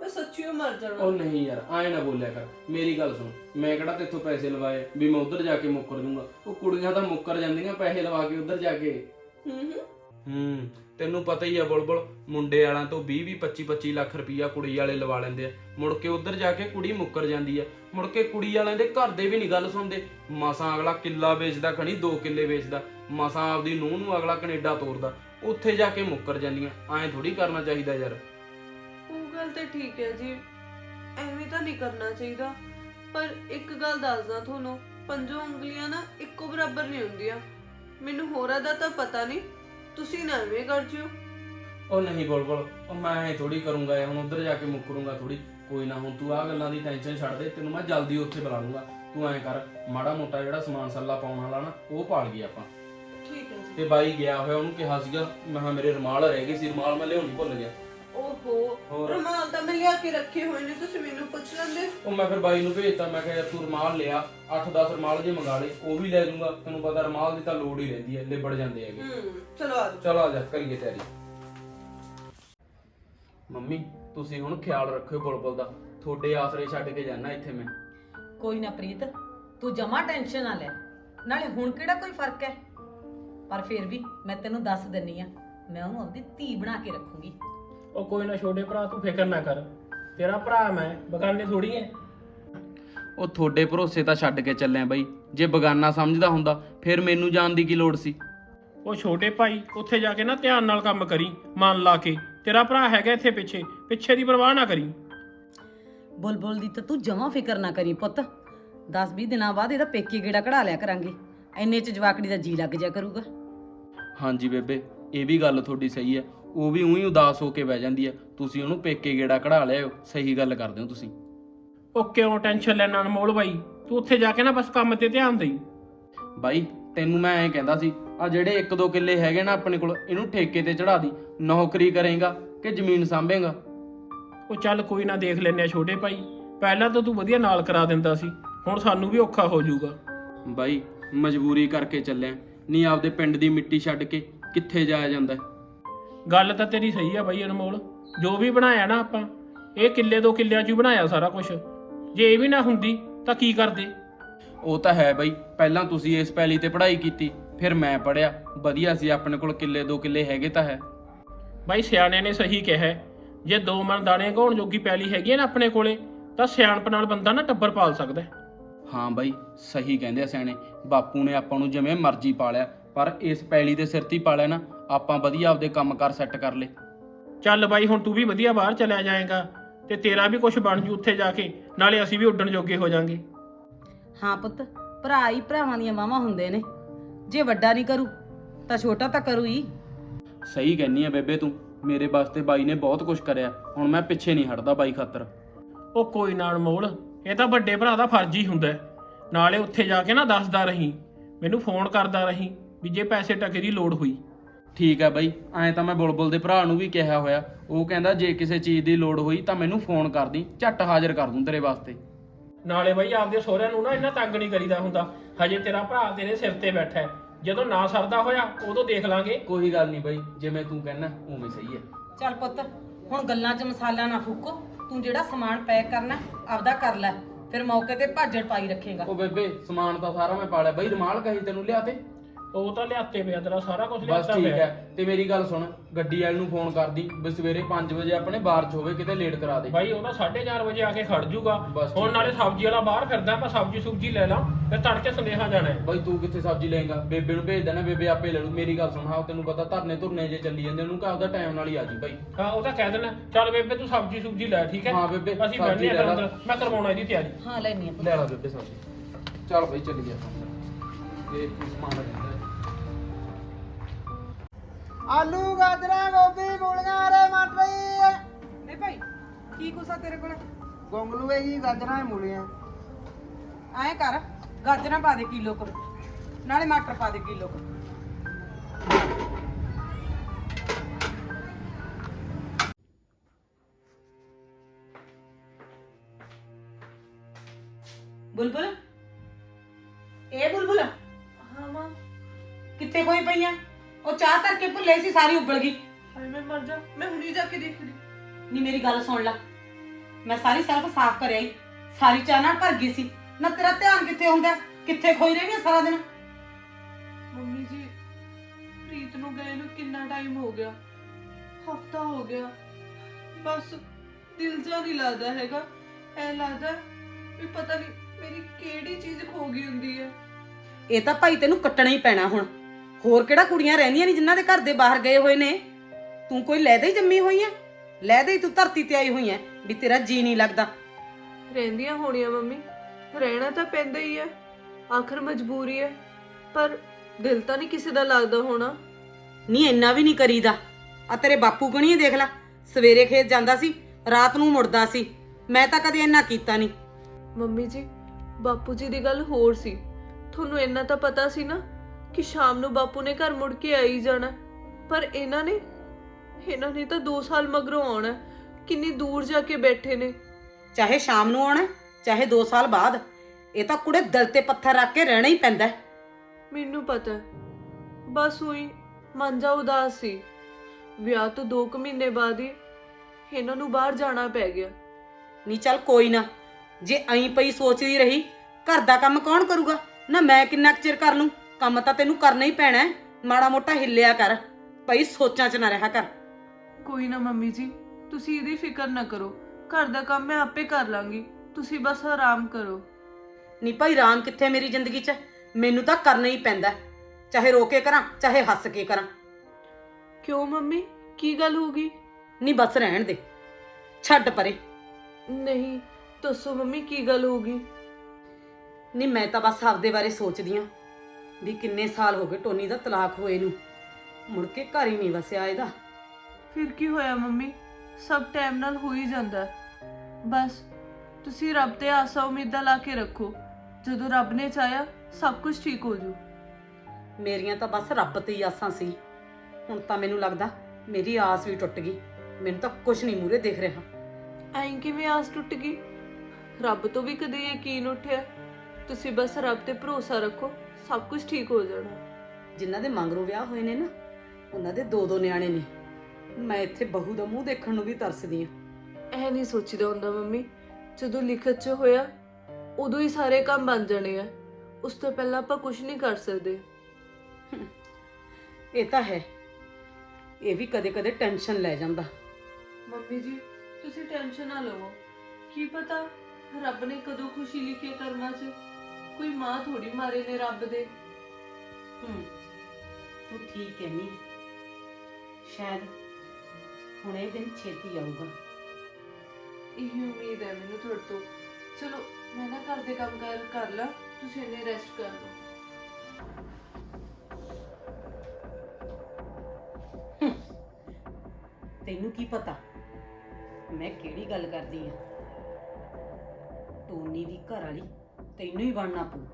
ਮੈਂ ਸੱਚੀਓ ਮਰ ਜਾਣਾ। ਉਹ ਨਹੀਂ ਯਾਰ ਐਂ ਨਾ ਬੋਲਿਆ ਕਰ। ਮੇਰੀ ਗੱਲ ਸੁਣ ਮੈਂ ਕਿਹੜਾ ਤੇਥੋਂ ਪੈਸੇ ਲਵਾਏ? ਵੀ ਮੈਂ ਉੱਧਰ ਜਾ ਕੇ ਮੁੱਕਰ ਜੂੰਗਾ। ਉਹ ਕੁੜੀਆਂ ਤਾਂ ਮੁੱਕਰ ਜਾਂਦੀਆਂ ਪੈਸੇ ਲਵਾ ਕੇ ਉੱਧਰ ਜਾ ਕੇ। ਹੂੰ ਹੂੰ। ਹੂੰ ਤੈਨੂੰ ਪਤਾ ਹੀ ਆ ਬੁਲਬੁਲ ਮੁੰਡੇ ਵਾਲਾਂ ਤੋਂ 20 20 25 25 ਲੱਖ ਰੁਪਈਆ ਕੁੜੀ ਵਾਲੇ ਲਵਾ ਲੈਂਦੇ ਆ। ਮੁੜ ਕੇ ਉੱਧਰ ਜਾ ਕੇ ਕੁੜੀ ਮੁੱਕਰ ਜਾਂਦੀ ਆ। ਮੁੜ ਕੇ ਕੁੜੀ ਵਾਲਿਆਂ ਦੇ ਘਰ ਦੇ ਵੀ ਨਹੀਂ ਗੱਲ ਸੁਣਦੇ। ਮਸਾਂ ਅਗਲਾ ਕਿੱਲਾ ਵੇਚਦਾ ਖਣੀ 2 ਕਿੱਲੇ ਵੇਚਦਾ। ਮਸਾਂ ਆਪਦੀ ਨੂੰਹ ਨੂੰ ਅਗਲਾ ਕੈਨੇਡਾ ਤੋਰਦਾ। ਉੱਥੇ ਜਾ ਕੇ ਮੁੱਕਰ ਜਾਂਦੀਆਂ। ਐਂ ਥੋੜੀ ਕਰਨਾ ਚਾਹੀਦਾ ਯਾਰ। ਤਾਂ ਠੀਕ ਹੈ ਜੀ। ਐਵੇਂ ਤਾਂ ਨਹੀਂ ਕਰਨਾ ਚਾਹੀਦਾ। ਪਰ ਇੱਕ ਗੱਲ ਦੱਸਦਾ ਤੁਹਾਨੂੰ ਪੰਜੋ ਉਂਗਲੀਆਂ ਨਾ ਇੱਕੋ ਬਰਾਬਰ ਨਹੀਂ ਹੁੰਦੀਆਂ। ਮੈਨੂੰ ਹੋਰਾਂ ਦਾ ਤਾਂ ਪਤਾ ਨਹੀਂ। ਤੁਸੀਂ ਨਾ ਐਵੇਂ ਕਰ ਜਿਓ। ਉਹ ਨਹੀਂ ਬੁਲਬੁਲ ਉਹ ਮੈਂ ਐ ਥੋੜੀ ਕਰੂੰਗਾ ਇਹ ਹੁਣ ਉੱਧਰ ਜਾ ਕੇ ਮੁੱਕਰੂੰਗਾ ਥੋੜੀ ਕੋਈ ਨਾ ਹੁਣ ਤੂੰ ਆ ਗੱਲਾਂ ਦੀ ਟੈਨਸ਼ਨ ਛੱਡ ਦੇ ਤੈਨੂੰ ਮੈਂ ਜਲਦੀ ਉੱਥੇ ਬੁਲਾ ਲੂੰਗਾ। ਤੂੰ ਐ ਕਰ ਮਾੜਾ ਮੋਟਾ ਜਿਹੜਾ ਸਮਾਨ ਸੱਲਾ ਪਾਉਣ ਵਾਲਾ ਨਾ ਉਹ ਪਾਲ ਗਈ ਆਪਾਂ। ਠੀਕ ਹੈ ਜੀ। ਤੇ ਬਾਈ ਗਿਆ ਹੋਇਆ ਉਹਨੂੰ ਕਿਹਾ ਸੀਗਾ ਮੈਂ ਕਿਹਾ ਮੇਰੇ ਰਮਾਲ ਰਹਿ ਗਏ ਸੀ ਰਮਾਲ ਮੈਂ ਲਿਆਉਣੀ ਭੁੱਲ ਗਿਆ। ਓਹੋ ਹੋਰ? ਰੁਮਾਲ ਤਾਂ ਮੈਂ ਲਿਆ ਕੇ ਰੱਖੇ ਹੋਏ ਨੇ ਤੁਸੀਂ ਮੈਨੂੰ ਪੁੱਛ ਲੈਂਦੇ। ਉਹ ਮੈਂ ਫਿਰ ਬਾਈ ਨੂੰ ਭੇਜਤਾ ਮੈਂ ਕਿਹਾ ਯਾਰ ਤੂੰ ਰਮਾਲ ਲਿਆ 8-10 ਰਮਾਲ ਜੇ ਮੰਗਾ ਲਏ ਉਹ ਵੀ ਲੈ ਜਾਊਂਗਾ ਤੈਨੂੰ ਪਤਾ ਰਮਾਲ ਦੀ ਤਾਂ ਲੋੜ ਹੀ ਰਹਿੰਦੀ ਹੈ ਲਿਬੜ ਜਾਂਦੇ ਹੈਗੇ। ਹੂੰ ਚਲੋ ਆ ਜਾਓ। ਚਲ ਆ ਜਾ ਕਰੀਏ ਤਿਆਰੀ। ਮੰਮੀ ਤੁਸੀਂ ਹੁਣ ਖਿਆਲ ਰੱਖਿਓ ਬੁਲਬੁਲ ਦਾ। ਤੁਹਾਡੇ ਆਸਰੇ ਛੱਡ ਕੇ ਜਾਣਾ ਇੱਥੇ ਮੈਂ। ਕੋਈ ਨਾ ਪ੍ਰੀਤ ਤੂੰ ਜਮਾ ਟੈਨਸ਼ਨ ਨਾ ਲੈ। ਨਾਲੇ ਹੁਣ ਕਿਹੜਾ ਕੋਈ ਫ਼ਰਕ ਹੈ? ਪਰ ਫਿਰ ਵੀ ਮੈਂ ਤੈਨੂੰ ਦੱਸ ਦਿੰਨੀ ਆ ਮੈਂ ਉਹਨੂੰ ਆਪਦੀ ਧੀ ਬਣਾ ਕੇ ਰੱਖੂੰਗੀ। ਉਹ ਕੋਈ ਨਾ ਛੋਟੇ ਭਰਾ ਤੂੰ ਫਿਕਰ ਨਾ ਕਰ। ਤੇਰਾ ਭਰਾ ਮੈਂ ਬਗਾਨੇ ਥੋੜੀ ਐ। ਉਹ ਤੁਹਾਡੇ ਭਰੋਸੇ ਤਾਂ ਛੱਡ ਕੇ ਚੱਲਿਆ ਬਾਈ। ਜੇ ਬਗਾਨਾ ਸਮਝਦਾ ਹੁੰਦਾ ਫਿਰ ਮੈਨੂੰ ਜਾਣ ਦੀ ਕੀ ਲੋੜ ਸੀ? ਉਹ ਛੋਟੇ ਭਾਈ ਉੱਥੇ ਜਾ ਕੇ ਨਾ ਧਿਆਨ ਨਾਲ ਕੰਮ ਕਰੀ ਮਨ ਲਾ ਕੇ। ਤੇਰਾ ਭਰਾ ਹੈਗਾ ਇੱਥੇ ਪਿੱਛੇ ਪਿੱਛੇ ਦੀ ਪਰਵਾਹ ਨਾ ਕਰੀ। ਬੁਲਬੁਲ ਦੀ ਤਾਂ ਤੂੰ ਜਮਾ ਫਿਕਰ ਨਾ ਕਰੀ ਪੁੱਤ। 10-20 ਦਿਨਾਂ ਬਾਅਦ ਇਹਦਾ ਪੇਕੇ ਗੇੜਾ ਕਢਾ ਲਿਆ ਕਰਾਂਗੇ। ਐਨੇ ਚ ਜਵਾਕੜੀ ਦਾ ਜੀ ਲੱਗ ਜਾ ਕਰੂਗਾ। ਹਾਂਜੀ ਬੇਬੇ ਇਹ ਵੀ ਗੱਲ ਤੁਹਾਡੀ ਸਹੀ ਹੈ ਉਹ ਵੀ ਉਹੀ ਉਦਾਸ ਹੋ ਕੇ ਬਹਿ ਜਾਂਦੀ ਹੈ ਤੁਸੀਂ ਉਹਨੂੰ ਪੇਕੇ ਗੇੜਾ ਕਢਾ ਲਿਆਓ ਸਹੀ ਗੱਲ ਕਰਦੇ ਹੋ ਤੁਸੀਂ। ਉਹ ਕਿਉਂ ਟੈਨਸ਼ਨ ਲੈਣਾ ਅਨਮੋਲ ਭਾਈ ਤੂੰ ਉੱਥੇ ਜਾ ਕੇ ਨਾ ਬਸ ਕੰਮ ਤੇ ਧਿਆਨ ਦੇਈ। ਬਾਈ ਤੈਨੂੰ ਮੈਂ ਐਂ ਕਹਿੰਦਾ ਸੀ ਆ ਜਿਹੜੇ 1-2 ਕਿੱਲੇ ਹੈਗੇ ਨਾ ਆਪਣੇ ਕੋਲ ਇਹਨੂੰ ਠੇਕੇ ਤੇ ਚੜਾ ਦੀ। ਨੌਕਰੀ ਕਰੇਗਾ ਕਿ ਜ਼ਮੀਨ ਸਾਂਭੇਗਾ? ਉਹ ਚੱਲ ਕੋਈ ਨਾ ਦੇਖ ਲੈਨੇ ਆ ਛੋਟੇ ਭਾਈ। ਪਹਿਲਾਂ ਤਾਂ ਤੂੰ ਵਧੀਆ ਨਾਲ ਕਰਾ ਦਿੰਦਾ ਸੀ ਹੁਣ ਸਾਨੂੰ ਵੀ ਔਖਾ ਹੋ ਜਾਊਗਾ। ਬਾਈ ਮਜਬੂਰੀ ਕਰਕੇ ਚੱਲਿਆ। ਨਹੀਂ ਆਪਦੇ ਪਿੰਡ ਦੀ ਮਿੱਟੀ ਛੱਡ ਕੇ ਕਿੱਥੇ ਜਾਇਆ ਜਾਂਦਾ? ਹੈ? ਗੱਲ ਤਾਂ ਤੇਰੀ ਸਹੀ ਆ ਬਾਈ ਅਨਮੋਲ ਜੋ ਵੀ ਬਣਾਇਆ ਨਾ ਆਪਾਂ ਇਹ ਕਿੱਲੇ ਦੋ ਕਿੱਲਿਆਂ 'ਚ ਹੀ ਬਣਾਇਆ ਸਾਰਾ ਕੁਝ ਜੇ ਇਹ ਵੀ ਨਾ ਹੁੰਦੀ ਤਾਂ ਕੀ ਕਰਦੇ? ਉਹ ਤਾਂ ਹੈ ਬਈ ਪਹਿਲਾਂ ਤੁਸੀਂ ਇਸ ਪੈਲੀ ਤੇ ਪੜ੍ਹਾਈ ਕੀਤੀ ਫਿਰ ਮੈਂ ਪੜਿਆ ਵਧੀਆ ਸੀ ਆਪਣੇ ਕੋਲ ਕਿੱਲੇ ਦੋ ਕਿੱਲੇ ਹੈਗੇ ਤਾਂ ਹੈ। ਬਾਈ ਸਿਆਣਿਆਂ ਨੇ ਸਹੀ ਕਿਹਾ ਹੈ, ਜੇ ਦੋ ਮਣ ਦਾਣੇ ਘਾਉਣ ਜੋਗੀ ਪੈਲੀ ਹੈਗੀ ਹੈ ਨਾ ਆਪਣੇ ਕੋਲੇ ਤਾਂ ਸਿਆਣਪ ਨਾਲ ਬੰਦਾ ਨਾ ਟੱਬਰ ਪਾਲ ਸਕਦਾ ਹੈ। ਹਾਂ ਬਈ ਸਹੀ ਕਹਿੰਦੇ ਆ ਸਿਆਣੇ ਬਾਪੂ ਨੇ ਆਪਾਂ ਨੂੰ ਜਿਵੇਂ ਮਰਜ਼ੀ ਪਾਲਿਆ ਪਰ ਇਸ ਪੈਲੀ ਦੇ ਸਿਰ ਤੇ ਹੀ ਪਾਲਿਆ ਨਾ ਆਪਾਂ ਵਧੀਆ ਆਪਦੇ ਕੰਮ ਕਰ ਸੈੱਟ ਕਰ ਲਏ। ਚੱਲ ਬਾਈ ਹੁਣ ਤੂੰ ਵੀ ਵਧੀਆ ਬਾਹਰ ਚਲਿਆ ਜਾਏਗਾ ਤੇ ਤੇਰਾ ਵੀ ਕੁਝ ਬਣ ਜੂ ਉੱਥੇ ਜਾ ਕੇ ਨਾਲੇ ਅਸੀਂ ਵੀ ਉੱਡਣ ਜੋਗੇ ਹੋ ਜਾਾਂਗੇ। ਹਾਂ ਪੁੱਤ ਭਰਾ ਹੀ ਭਰਾਵਾਂ ਦੀਆਂ ਮਾਵਾਂ ਹੁੰਦੇ ਨੇ। ਜੇ ਵੱਡਾ ਨਹੀਂ ਕਰੂ ਤਾਂ ਛੋਟਾ ਤਾਂ ਕਰੂ ਹੀ। ਸਹੀ ਕਹਿੰਨੀ ਆ ਬੇਬੇ ਤੂੰ ਮੇਰੇ ਵਾਸਤੇ ਬਾਈ ਨੇ ਬਹੁਤ ਕੁਝ ਕਰਿਆ ਹੁਣ ਮੈਂ ਪਿੱਛੇ ਨਹੀਂ ਹਟਦਾ ਬਾਈ ਖਾਤਰ। ਉਹ ਕੋਈ ਨਾ ਅਨਮੋਲ ਇਹ ਤਾਂ ਵੱਡੇ ਭਰਾ ਦਾ ਫਰਜ਼ ਹੀ ਹੁੰਦਾ ਹੈ। ਨਾਲੇ ਉੱਥੇ ਜਾ ਕੇ ਨਾ ਦੱਸਦਾ ਰਹੀਂ ਮੈਨੂੰ ਫੋਨ ਕਰਦਾ ਰਹੀਂ। ਵੀ ਜੇ ਪੈਸੇ ਟਕੇ ਦੀ ਲੋੜ ਹੋਈ। ਠੀਕ ਹੈ ਬਾਈ ਐਂ ਤਾਂ ਮੈਂ ਬੁਲਬੁਲ ਦੇ ਭਰਾ ਨੂੰ ਵੀ ਕਿਹਾ ਹੋਇਆ। ਉਹ ਕਹਿੰਦਾ ਜੇ ਕਿਸੇ ਚੀਜ਼ ਦੀ ਲੋੜ ਹੋਈ ਤਾਂ ਮੈਨੂੰ ਫੋਨ ਕਰ ਦੀ ਝੱਟ ਹਾਜ਼ਰ ਕਰ ਦੂੰ ਤੇਰੇ ਵਾਸਤੇ। ਨਾਲੇ ਬਾਈ ਆਪਦੇ ਸਹੁਰਿਆਂ ਨੂੰ ਨਾ ਇੰਨਾ ਤੰਗ ਨਹੀਂ ਕਰੀਦਾ ਹੁੰਦਾ। ਹਜੇ ਤੇਰਾ ਭਰਾ ਤੇਰੇ ਸਿਰ ਤੇ ਬੈਠਾ ਹੈ। ਜਦੋਂ ਨਾ ਸਰਦਾ ਹੋਇਆ ਉਦੋਂ ਦੇਖ ਲਾਂਗੇ। ਕੋਈ ਗੱਲ ਨਹੀਂ ਬਾਈ ਜਿਵੇਂ ਤੂੰ ਕਹਿੰਦਾ ਉਵੇਂ ਸਹੀ ਹੈ। ਚੱਲ ਪੁੱਤ ਹੁਣ ਗੱਲਾਂ 'ਚ ਮਸਾਲਾ ਨਾ ਫੂਕੋ। ਤੂੰ ਜਿਹੜਾ ਸਮਾਨ ਪੈਕ ਕਰਨਾ ਆਪਦਾ ਕਰ ਲੈ। ਫਿਰ ਮੌਕੇ ਤੇ ਭਾਜੜ ਪਾਈ ਰੱਖੇਗਾ। ਉਹ ਬੇਬੇ ਸਮਾਨ ਤਾਂ ਸਾਰਾ ਮੈਂ ਪਾਲਿਆ ਬਾਈ ਰਮਾਲ ਕਹੀ ਤੈਨੂੰ ਲਿਆ ਤੇ। ਉਹ ਤਾਂ ਲਿਆਤੇ ਪਿਆ ਤੇਰਾ ਸਾਰਾ ਕੁਝ ਬਸ ਲਿਆਤਾ ਠੀਕ ਪਿਆ। ਹੈ ਤੇ ਮੇਰੀ ਗੱਲ ਸੁਣ ਗੱਡੀ ਵਾਲੇ ਨੂੰ ਫੋਨ ਕਰਦੀ ਵੀ ਸਵੇਰੇ 5 ਵਜੇ ਆਪਣੇ ਬਾਹਰ ਚ ਹੋਵੇ ਕਿਤੇ ਲੇਟ ਕਰਾ ਦੇ। ਬਾਈ ਉਹ ਤਾਂ 4:30 ਵਜੇ ਆ ਕੇ ਖੜ ਜੂਗਾ। ਬਸ ਹੁਣ ਠੀਕ ਨਾਲੇ ਸਬਜ਼ੀ ਵਾਲਾ ਬਾਹਰ ਫਿਰਦਾ ਮੈਂ ਸਬਜ਼ੀ ਸੁਬਜੀ ਲੈ ਲਾਂ ਫਿਰ ਤੜਕੇ ਸੰਦੇਹਾ ਜਾਣਾ ਹੈ। ਬਾਈ ਤੂੰ ਕਿੱਥੇ ਸਬਜ਼ੀ ਲਏਗਾ? ਬੇਬੇ ਨੂੰ ਭੇਜ ਦੇਣਾ ਬੇਬੇ ਆਪੇ ਲੈ ਲੂ। ਮੇਰੀ ਗੱਲ ਸੁਣ ਹਾਂ ਤੈਨੂੰ ਪਤਾ ਧਰਨੇ ਧੁਰਨੇ ਜੇ ਚੱਲੀ ਜਾਂਦੇ ਉਹਨੂੰ ਕਹਾਂ ਉਹਦਾ ਟਾਈਮ ਨਾਲ ਹੀ ਆ ਜੀ ਬਾਈ। ਹਾਂ ਉਹ ਤਾਂ ਕਹਿ ਦੇਣਾ। ਚੱਲ ਬੇਬੇ ਤੂੰ ਸਬਜ਼ੀ ਸੁਬਜੀ ਲੈ ਠੀਕ ਹੈ? ਹਾਂ ਬੇਬੇ, ਅਸੀਂ ਸਬਜ਼ੀ ਆ ਲੈ ਲਾ। ਅੰਦਰ। ਮੈਂ ਕਰਵਾਉਣਾ ਇਹਦੀ ਤਿਆਰੀ। ਹਾਂ ਲੈਣੀ ਆ ਲੈ ਲਾ ਬੇਬੇ ਸਬਜ਼ੀ। ਚੱਲ ਬਾਈ ਚੱਲੀ ਇਹ ਕੀ ਸਮਾਨ ਹੈ ਆਲੂ ਗਾਜਰਾਂ ਗੋਭੀ ਮੂਲੀਆਂ ਹਰੇ ਮਟਰ ਨਹੀਂ ਭਾਈ ਕੀ ਕੁਸਾ ਤੇਰੇ ਕੋਲ? ਗੋਂਗਲੂ ਹੈ ਜੀ ਗਾਜਰਾਂ ਹੈ ਮੂਲੀਆਂ ਐਂ ਕਰ ਗਾਜਰਾਂ ਪਾ ਦੇ ਕਿਲੋ ਕੁ ਨਾਲੇ ਮਟਰ ਪਾ ਦੇ ਕਿਲੋ ਬੁਲਬੁਲ? ਇਹ ਬੁਲਬੁਲ? ਹਾਂ ਮਾਂ। ਕਿੱਥੇ ਕੋਈ ਪਈ ਆ? ਉਹ ਚਾਹ ਧਰ ਕੇ ਭੁੱਲੇ ਸੀ ਸਾਰੀ ਉੱਬਲ ਗਈ। ਹਾਏ ਮੈਂ ਮਰ ਜਾ ਮੈਂ ਹੁਣੀ ਜਾ ਕੇ ਦੇਖਦੀ। ਨੀ ਮੇਰੀ ਗੱਲ ਸੁਣ ਲੈ। ਮੈਂ ਸਾਰੀ ਸੈਲਫ ਸਾਫ਼ ਕਰਿਆ ਈ। ਸਾਰੀ ਚਾਹ ਨਾਲ ਭਰ ਗਈ ਸੀ। ਨਾ ਤੇਰਾ ਧਿਆਨ ਕਿੱਥੇ ਹੁੰਦਾ? ਕਿੱਥੇ ਖੋਈ ਰਹੀ ਹੈ ਸਾਰਾ ਦਿਨ? ਮੰਮੀ ਜੀ ਪ੍ਰੀਤ ਨੂੰ ਗਏ ਨੂੰ ਕਿੰਨਾ ਟਾਈਮ ਹੋ ਗਿਆ? ਹਫਤਾ ਹੋ ਗਿਆ। ਬਸ ਦਿਲ ਜਾ ਨਹੀਂ ਲੱਗਦਾ ਹੈਗਾ। ਐ ਲੱਗਦਾ ਵੀ ਪਤਾ ਨਹੀਂ ਮੇਰੀ ਕਿਹੜੀ ਚੀਜ਼ ਖੋ ਗਈ ਹੁੰਦੀ ਹੈ ਇਹ ਤਾਂ ਭਾਈ ਤੈਨੂੰ ਕੱਟਣਾ ਹੀ ਪੈਣਾ ਹੁਣ। ਹੋਰ ਕਿਹੜਾ ਕੁੜੀਆਂ ਰਹਿੰਦੀਆਂ ਨਹੀਂ ਜਿਨ੍ਹਾਂ ਦੇ ਘਰ ਦੇ ਬਾਹਰ ਗਏ ਹੋਏ ਨੇ? ਤੂੰ ਕੋਈ ਲੈਦੇ ਹੀ ਜੰਮੀ ਹੋਈ ਐ? ਲੈਦੇ ਹੀ ਤੂੰ ਧਰਤੀ ਤੇ ਆਈ ਹੋਈ ਐ ਵੀ ਤੇਰਾ ਜੀ ਨਹੀਂ ਲੱਗਦਾ। ਰਹਿੰਦੀਆਂ ਹੋਣੀਆਂ ਮੰਮੀ। ਰਹਿਣਾ ਤਾਂ ਪੈਂਦਾ ਹੀ ਹੈ ਆਖਰ ਮਜਬੂਰੀ ਹੈ ਪਰ ਦਿਲ ਤਾਂ ਨਹੀਂ ਕਿਸੇ ਦਾ ਲੱਗਦਾ ਹੋਣਾ। ਨਹੀਂ ਇੰਨਾ ਵੀ ਨਹੀਂ ਕਰੀਦਾ। ਆ ਤੇਰੇ ਬਾਪੂ ਕਣੀ ਦੇਖ ਲੈ। ਸਵੇਰੇ ਖੇਤ ਜਾਂਦਾ ਸੀ ਰਾਤ ਨੂੰ ਮੁੜਦਾ ਸੀ। ਮੈਂ ਤਾਂ ਕਦੇ ਇੰਨਾ ਕੀਤਾ ਨਹੀਂ। ਮੰਮੀ ਜੀ ਬਾਪੂ ਜੀ ਦੀ ਗੱਲ ਹੋਰ ਸੀ। ਤੁਹਾਨੂੰ ਇੰਨਾ ਤਾਂ ਪਤਾ ਸੀ ਨਾ। ਕਿ ਸ਼ਾਮ ਨੂੰ ਬਾਪੂ ਨੇ ਘਰ ਮੁੜ ਕੇ ਆ ਹੀ ਜਾਣਾ। ਪਰ ਇਹਨਾਂ ਨੇ ਇਹਨਾਂ ਨੇ ਤਾਂ 2 ਸਾਲ ਮਗਰੋਂ ਆਉਣਾ। ਕਿੰਨੀ ਦੂਰ ਜਾ ਕੇ ਬੈਠੇ ਨੇ। ਚਾਹੇ ਸ਼ਾਮ ਨੂੰ ਆਉਣਾ ਚਾਹੇ 2 ਸਾਲ ਬਾਅਦ ਇਹ ਤਾਂ ਕੁੜੇ ਦਿਲ ਤੇ ਪੱਥਰ ਰੱਖ ਕੇ ਰਹਿਣਾ ਹੀ ਪੈਂਦਾ ਹੈ। ਮੈਨੂੰ ਪਤਾ ਹੈ। ਬਸ ਹੋਈ ਮਨ ਜਾ ਉਦਾਸ ਸੀ। ਵਿਆਹ ਤੋਂ 2 ਕੁ ਮਹੀਨੇ ਬਾਅਦ ਹੀ ਇਹਨਾਂ ਨੂੰ ਬਾਹਰ ਜਾਣਾ ਪੈ ਗਿਆ। ਨਹੀਂ ਚੱਲ ਕੋਈ ਨਾ ਜੇ ਐਂ ਪਈ ਸੋਚਦੀ ਰਹੀ ਘਰ ਦਾ ਕੰਮ ਕੌਣ ਕਰੂਗਾ? ਨਾ ਮੈਂ ਕਿੰਨਾ ਕੁ ਚਿਰ ਕਰ ਲੂੰ? ਕੰਮ ਤਾਂ ਤੈਨੂੰ ਕਰਨਾ ਹੀ ਪੈਣਾ ਹੈ। ਮਾੜਾ ਮੋਟਾ ਹਿੱਲਿਆ ਕਰ। ਪਈ ਸੋਚਾਂ 'ਚ ਨਾ ਰਿਹਾ ਕਰ। ਕੋਈ ਨਾ ਮੰਮੀ ਜੀ ਤੁਸੀਂ ਇਹਦੀ ਫਿਕਰ ਨਾ ਕਰੋ। ਘਰ ਦਾ ਕੰਮ ਮੈਂ ਆਪੇ ਕਰ ਲਾਂਗੀ। ਤੁਸੀਂ ਬਸ ਆਰਾਮ ਕਰੋ। ਨਹੀਂ ਭਾਈ ਰਾਮ ਕਿੱਥੇ ਮੇਰੀ ਜ਼ਿੰਦਗੀ 'ਚ? ਮੈਨੂੰ ਤਾਂ ਕਰਨਾ ਹੀ ਪੈਂਦਾ ਹੈ। ਚਾਹੇ ਰੋ ਕੇ ਕਰਾਂ ਚਾਹੇ ਹੱਸ ਕੇ ਕਰਾਂ। ਕਿਉਂ ਮੰਮੀ? ਕੀ ਗੱਲ ਹੋ ਗਈ? ਨਹੀਂ ਬਸ ਰਹਿਣ ਦੇ। ਛੱਡ ਪਰੇ। ਨਹੀਂ ਦੱਸੋ ਮੰਮੀ ਕੀ ਗੱਲ ਹੋ ਗਈ? ਨਹੀਂ ਮੈਂ ਤਾਂ ਬਸ ਆਪਦੇ ਬਾਰੇ ਸੋਚਦੀ ਆਂ ਵੀ ਕਿੰਨੇ ਸਾਲ ਹੋ ਗਏ ਟੋਨੀ ਦਾ ਤਲਾਕ ਹੋਏ ਨੂੰ। ਮੁੜ ਕੇ ਘਰ ਹੀ ਨਹੀਂ ਵਸਿਆ ਇਹਦਾ। ਫਿਰ ਕੀ ਹੋਇਆ ਮੰਮੀ? ਸਭ ਟਾਈਮ ਨਾਲ ਹੋ ਹੀ ਜਾਂਦਾ। ਹੈ। ਬਸ ਤੁਸੀਂ ਰੱਬ ਤੇ ਆਸਾ ਉਮੀਦਾਂ ਲਾ ਕੇ ਰੱਖੋ। ਜਦੋਂ ਰੱਬ ਨੇ ਚਾਹਿਆ ਸਭ ਕੁਝ ਠੀਕ ਹੋ ਜੂ ਮੇਰੀਆਂ ਤਾਂ ਬਸ ਰੱਬ ਤੇ ਹੀ ਆਸਾਂ ਸੀ। ਹੁਣ ਤਾਂ ਮੈਨੂੰ ਲੱਗਦਾ ਮੇਰੀ ਆਸ ਵੀ ਟੁੱਟ ਗਈ। ਮੈਨੂੰ ਤਾਂ ਕੁਝ ਨਹੀਂ ਮੂਰੇ ਦਿਖ ਰਿਹਾ। ਐਂ ਕਿਵੇਂ ਆਸ ਟੁੱਟ ਗਈ? ਰੱਬ ਤੋਂ ਵੀ ਕਦੇ ਯਕੀਨ ਉੱਠਿਆ। ਤੁਸੀਂ ਬਸ ਰੱਬ ਤੇ ਭਰੋਸਾ ਰੱਖੋ ਸਭ ਕੁਝ ਠੀਕ ਹੋ ਜਾਣਾ। ਜਿਨ੍ਹਾਂ ਦੇ ਮੰਗਰੋਂ ਵਿਆਹ ਹੋਏ ਨੇ ਨਾ ਉਹਨਾਂ ਦੇ ਦੋ ਦੋ ਨਿਆਣੇ ਨੇ। ਮੈਂ ਇੱਥੇ ਬਹੂ ਦਾ ਮੂੰਹ ਦੇਖਣ ਨੂੰ ਵੀ ਤਰਸਦੀ ਆ ਐ ਨਹੀਂ ਸੋਚੀਦਾ ਹੁੰਦਾ ਮੰਮੀ ਜਦੋਂ ਲਿਖਤ 'ਚ ਹੋਇਆ ਉਦੋਂ ਹੀ ਸਾਰੇ ਕੰਮ ਬਣ ਜਾਣੇ ਆ। ਉਸ ਤੋਂ ਪਹਿਲਾਂ ਆਪਾਂ ਕੁਝ ਨਹੀਂ ਕਰ ਸਕਦੇ। ਇਹ ਤਾਂ ਹੈ। ਇਹ ਵੀ ਕਦੇ-ਕਦੇ ਟੈਨਸ਼ਨ ਲੈ ਜਾਂਦਾ। ਮੰਮੀ ਜੀ ਤੁਸੀਂ ਟੈਨਸ਼ਨ ਨਾ ਲਵੋ। ਕੀ ਪਤਾ ਰੱਬ ਨੇ ਕਦੋਂ ਖੁਸ਼ੀ ਲਿਖੀ ਹੈ ਕਰਮਾਂ 'ਚ? ਕੋਈ ਮਾਂ ਥੋੜੀ ਮਾਰੇ ਨੇ ਰੱਬ ਦੇ। ਹੂੰ ਤੂੰ ਠੀਕ ਹੈ ਨਹੀਂ ਸ਼ਾਇਦ ਹੁਣ ਇਹ ਦਿਨ ਛੇਤੀ ਆਊਗਾ। ਇਹ ਉਮੀਦ ਹੈ ਮੈਨੂੰ ਤੁਹਾਡੇ ਤੋਂ। ਚਲੋ ਮੈਂ ਨਾ ਘਰ ਦੇ ਕੰਮ ਕਰ ਕਰ ਲਾ ਤੁਸੀਂ ਇਹਨੇ ਰੈਸਟ ਕਰ ਲਓ। ਤੈਨੂੰ ਕੀ ਪਤਾ? ਮੈਂ ਕਿਹੜੀ ਗੱਲ ਕਰਦੀ ਆ? ਟੋਨੀ ਦੀ ਘਰ ਵਾਲੀ ਤੈਨੂੰ ਹੀ ਬਣਨਾ ਪਊ।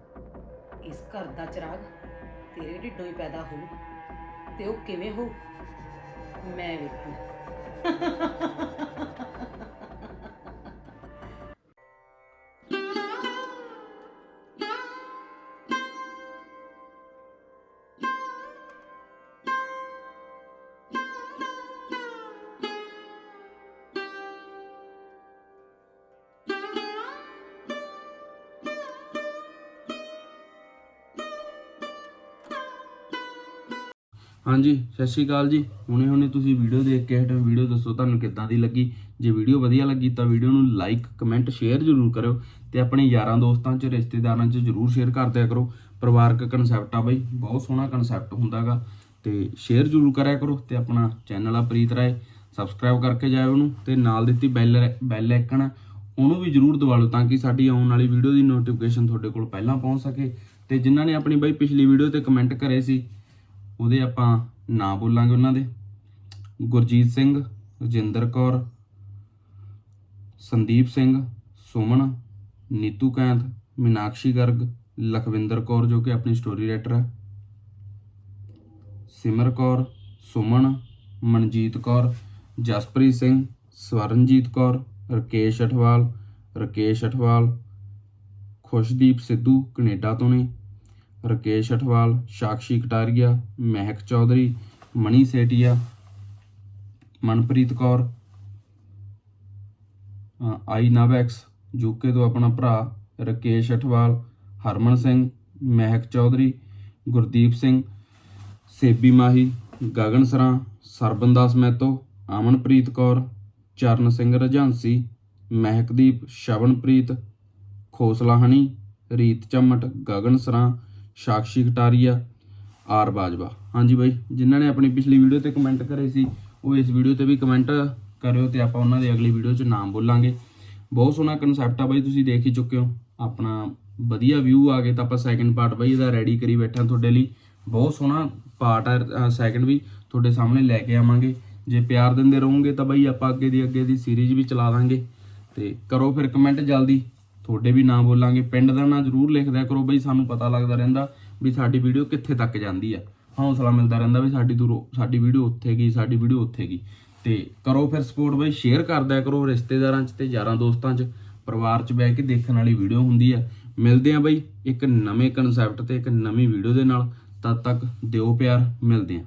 ਇਸ ਘਰ ਦਾ ਚਿਰਾਗ ਤੇਰੇ ਢਿੱਡੋਂ ਹੀ ਪੈਦਾ ਹੋਊ। ਤੇ ਉਹ ਕਿਵੇਂ ਹੋਊ? ਮੈਂ ਵੇਖੂ। ਹਾਂਜੀ ਸਤਿ ਸ਼੍ਰੀ ਅਕਾਲ ਜੀ। ਹੁਣੇ ਹੁਣੇ ਤੁਸੀਂ ਵੀਡੀਓ ਦੇਖ ਕੇ ਹਟੇ ਵੀਡੀਓ ਦੱਸੋ ਤੁਹਾਨੂੰ ਕਿੱਦਾਂ ਦੀ ਲੱਗੀ? ਜੇ ਵੀਡੀਓ ਵਧੀਆ ਲੱਗੀ ਤਾਂ ਵੀਡੀਓ ਨੂੰ ਲਾਈਕ ਕਮੈਂਟ ਸ਼ੇਅਰ ਜ਼ਰੂਰ ਕਰਿਓ ਤੇ ਆਪਣੇ ਯਾਰਾਂ ਦੋਸਤਾਂ 'ਚ ਰਿਸ਼ਤੇਦਾਰਾਂ 'ਚ ਜ਼ਰੂਰ ਸ਼ੇਅਰ ਕਰਦਿਆ ਕਰੋ। ਪਰਿਵਾਰਕ ਕਨਸੈਪਟ ਆ ਬਈ ਬਹੁਤ ਸੋਹਣਾ ਕਨਸੈਪਟ ਹੁੰਦਾਗਾ। ਤੇ ਸ਼ੇਅਰ ਜ਼ਰੂਰ ਕਰਿਆ ਕਰੋ ਤੇ ਆਪਣਾ ਚੈਨਲ ਆ ਪ੍ਰੀਤ ਰਾਏ ਸਬਸਕ੍ਰਾਈਬ ਕਰਕੇ ਜਾਇਓ ਉਹਨੂੰ ਤੇ ਨਾਲ ਦਿੱਤੀ ਬੈਲ ਬੈਲ ਆਈਕਨ ਆ, ਉਹਨੂੰ ਵੀ ਜ਼ਰੂਰ ਦਬਾ ਲਓ ਤਾਂ ਕਿ ਸਾਡੀ ਆਉਣ ਵਾਲੀ ਵੀਡੀਓ ਦੀ ਨੋਟੀਫਿਕੇਸ਼ਨ ਤੁਹਾਡੇ ਕੋਲ ਪਹਿਲਾਂ ਪਹੁੰਚ ਸਕੇ। ਤੇ ਜਿਨ੍ਹਾਂ ਨੇ ਆਪਣੀ ਬਾਈ ਪਿਛਲੀ ਵੀਡੀਓ ਤੇ ਕਮੈਂਟ ਕਰੇ ਸੀ ਉਹਦੇ ਆਪਾਂ ਨਾਂ ਬੋਲਾਂਗੇ ਉਹਨਾਂ ਦੇ। ਗੁਰਜੀਤ ਸਿੰਘ, ਰਜਿੰਦਰ ਕੌਰ, ਸੰਦੀਪ ਸਿੰਘ, ਸੁਮਨ, ਨੀਤੂ ਕੈਂਥ, ਮੀਨਾਕਸ਼ੀ ਗਰਗ, ਲਖਵਿੰਦਰ ਕੌਰ ਜੋ ਕਿ ਆਪਣੀ ਸਟੋਰੀ ਰਾਈਟਰ ਹੈ। ਸਿਮਰ ਕੌਰ, ਸੁਮਨ, ਮਨਜੀਤ ਕੌਰ, ਜਸਪ੍ਰੀਤ ਸਿੰਘ, ਸਵਰਨਜੀਤ ਕੌਰ, ਰਕੇਸ਼ ਅਠਵਾਲ ਰਕੇਸ਼ ਅਠਵਾਲ, ਖੁਸ਼ਦੀਪ ਸਿੱਧੂ, ਕੈਨੇਡਾ ਤੋਂ ਨੇ। ਰਕੇਸ਼ ਅਠਵਾਲ, ਸਾਕਸ਼ੀ ਕਟਾਰੀਆ, ਮਹਿਕ ਚੌਧਰੀ, ਮਣੀ ਸੇਟੀਆ, ਮਨਪ੍ਰੀਤ ਕੌਰ ਆਈ ਨਵੈਕਸ ਯੂਕੇ ਤੋਂ ਆਪਣਾ ਭਰਾ ਰਕੇਸ਼ ਅਠਵਾਲ, ਹਰਮਨ ਸਿੰਘ, ਮਹਿਕ ਚੌਧਰੀ, ਗੁਰਦੀਪ ਸਿੰਘ, ਸੇਬੀ ਮਾਹੀ, ਗਗਨ ਸਰਾਂ ਸਰਬੰਦਾਸ ਮਹਿਤੋ, ਅਮਨਪ੍ਰੀਤ ਕੌਰ, ਚਰਨ ਸਿੰਘ ਰਝਾਂਸੀ ਮਹਿਕਦੀਪ ਸ਼ਵਨਪ੍ਰੀਤ, ਖੋਸਲਾਹਣੀ, ਰੀਤ ਚਮਟ, ਗਗਨ ਸਰਾਂ ਸਾਕਸ਼ੀ ਕਟਾਰੀਆ, ਆਰ ਬਾਜਵਾ। ਹਾਂਜੀ ਬਾਈ, ਜਿਨ੍ਹਾਂ ਨੇ ਆਪਣੀ ਪਿਛਲੀ ਵੀਡੀਓ ਤੇ ਕਮੈਂਟ ਕਰੇ ਸੀ, ਉਹ ਇਸ ਵੀਡੀਓ ਤੇ ਵੀ ਕਮੈਂਟ ਕਰਿਓ ਤੇ ਆਪਾਂ ਉਹਨਾਂ ਦੇ ਅਗਲੀ ਵੀਡੀਓ 'ਚ ਨਾਮ ਬੋਲਾਂਗੇ। ਬਹੁਤ ਸੋਹਣਾ ਕਨਸੈਪਟ ਆ ਬਾਈ, ਤੁਸੀਂ ਦੇਖ ਹੀ ਚੁੱਕੇ ਹੋ। ਆਪਣਾ ਵਧੀਆ ਵਿਊ ਆ ਗਏ ਤਾਂ ਆਪਾਂ ਸੈਕਿੰਡ ਪਾਰਟ ਬਾਈ ਇਹਦਾ ਰੈਡੀ ਕਰੀ ਬੈਠਾ ਤੁਹਾਡੇ ਲਈ। ਬਹੁਤ ਸੋਹਣਾ ਪਾਰਟ ਆ ਸੈਕਿੰਡ ਵੀ ਤੁਹਾਡੇ ਸਾਹਮਣੇ ਲੈ ਕੇ ਆਵਾਂਗੇ। ਜੇ ਪਿਆਰ ਦਿੰਦੇ ਰਹੋਗੇ ਤਾਂ ਬਾਈ ਆਪਾਂ ਅੱਗੇ ਦੀ ਅੱਗੇ ਦੀ ਸੀਰੀਜ਼ ਵੀ ਚਲਾ ਦਾਂਗੇ। ਤੇ ਕਰੋ ਫਿਰ ਕਮੈਂਟ ਜਲਦੀ। ਤੁਹਾਡੇ ਵੀ ਨਾਂ ਬੋਲਾਂਗੇ, ਪਿੰਡ ਦਾ ਨਾਂ ਜ਼ਰੂਰ ਲਿਖ ਦਿਆ ਕਰੋ ਬਈ, ਸਾਨੂੰ ਪਤਾ ਲੱਗਦਾ ਰਹਿੰਦਾ ਵੀ ਸਾਡੀ ਵੀਡੀਓ ਕਿੱਥੇ ਤੱਕ ਜਾਂਦੀ ਆ। ਹੌਸਲਾ ਮਿਲਦਾ ਰਹਿੰਦਾ ਵੀ ਸਾਡੀ ਦੂਰੋਂ, ਸਾਡੀ ਵੀਡੀਓ ਉੱਥੇ ਗਈ, ਸਾਡੀ ਵੀਡੀਓ ਉੱਥੇ ਗਈ। ਤੇ ਕਰੋ ਫਿਰ ਸਪੋਰਟ ਬਈ ਸ਼ੇਅਰ ਕਰ ਦਿਆ ਕਰੋ ਰਿਸ਼ਤੇਦਾਰਾਂ 'ਚ ਤੇ ਯਾਰਾਂ ਦੋਸਤਾਂ 'ਚ। ਪਰਿਵਾਰ 'ਚ ਬਹਿ ਕੇ ਦੇਖਣ ਵਾਲੀ ਵੀਡੀਓ ਹੁੰਦੀ ਆ। ਮਿਲਦੇ ਆ ਬਈ ਇੱਕ ਨਵੇਂ ਕਨਸੈਪਟ ਤੇ, ਇੱਕ ਨਵੀਂ ਵੀਡੀਓ ਦੇ ਨਾਲ। ਤਦ ਤੱਕ ਦਿਓ ਪਿਆਰ, ਮਿਲਦੇ ਆ।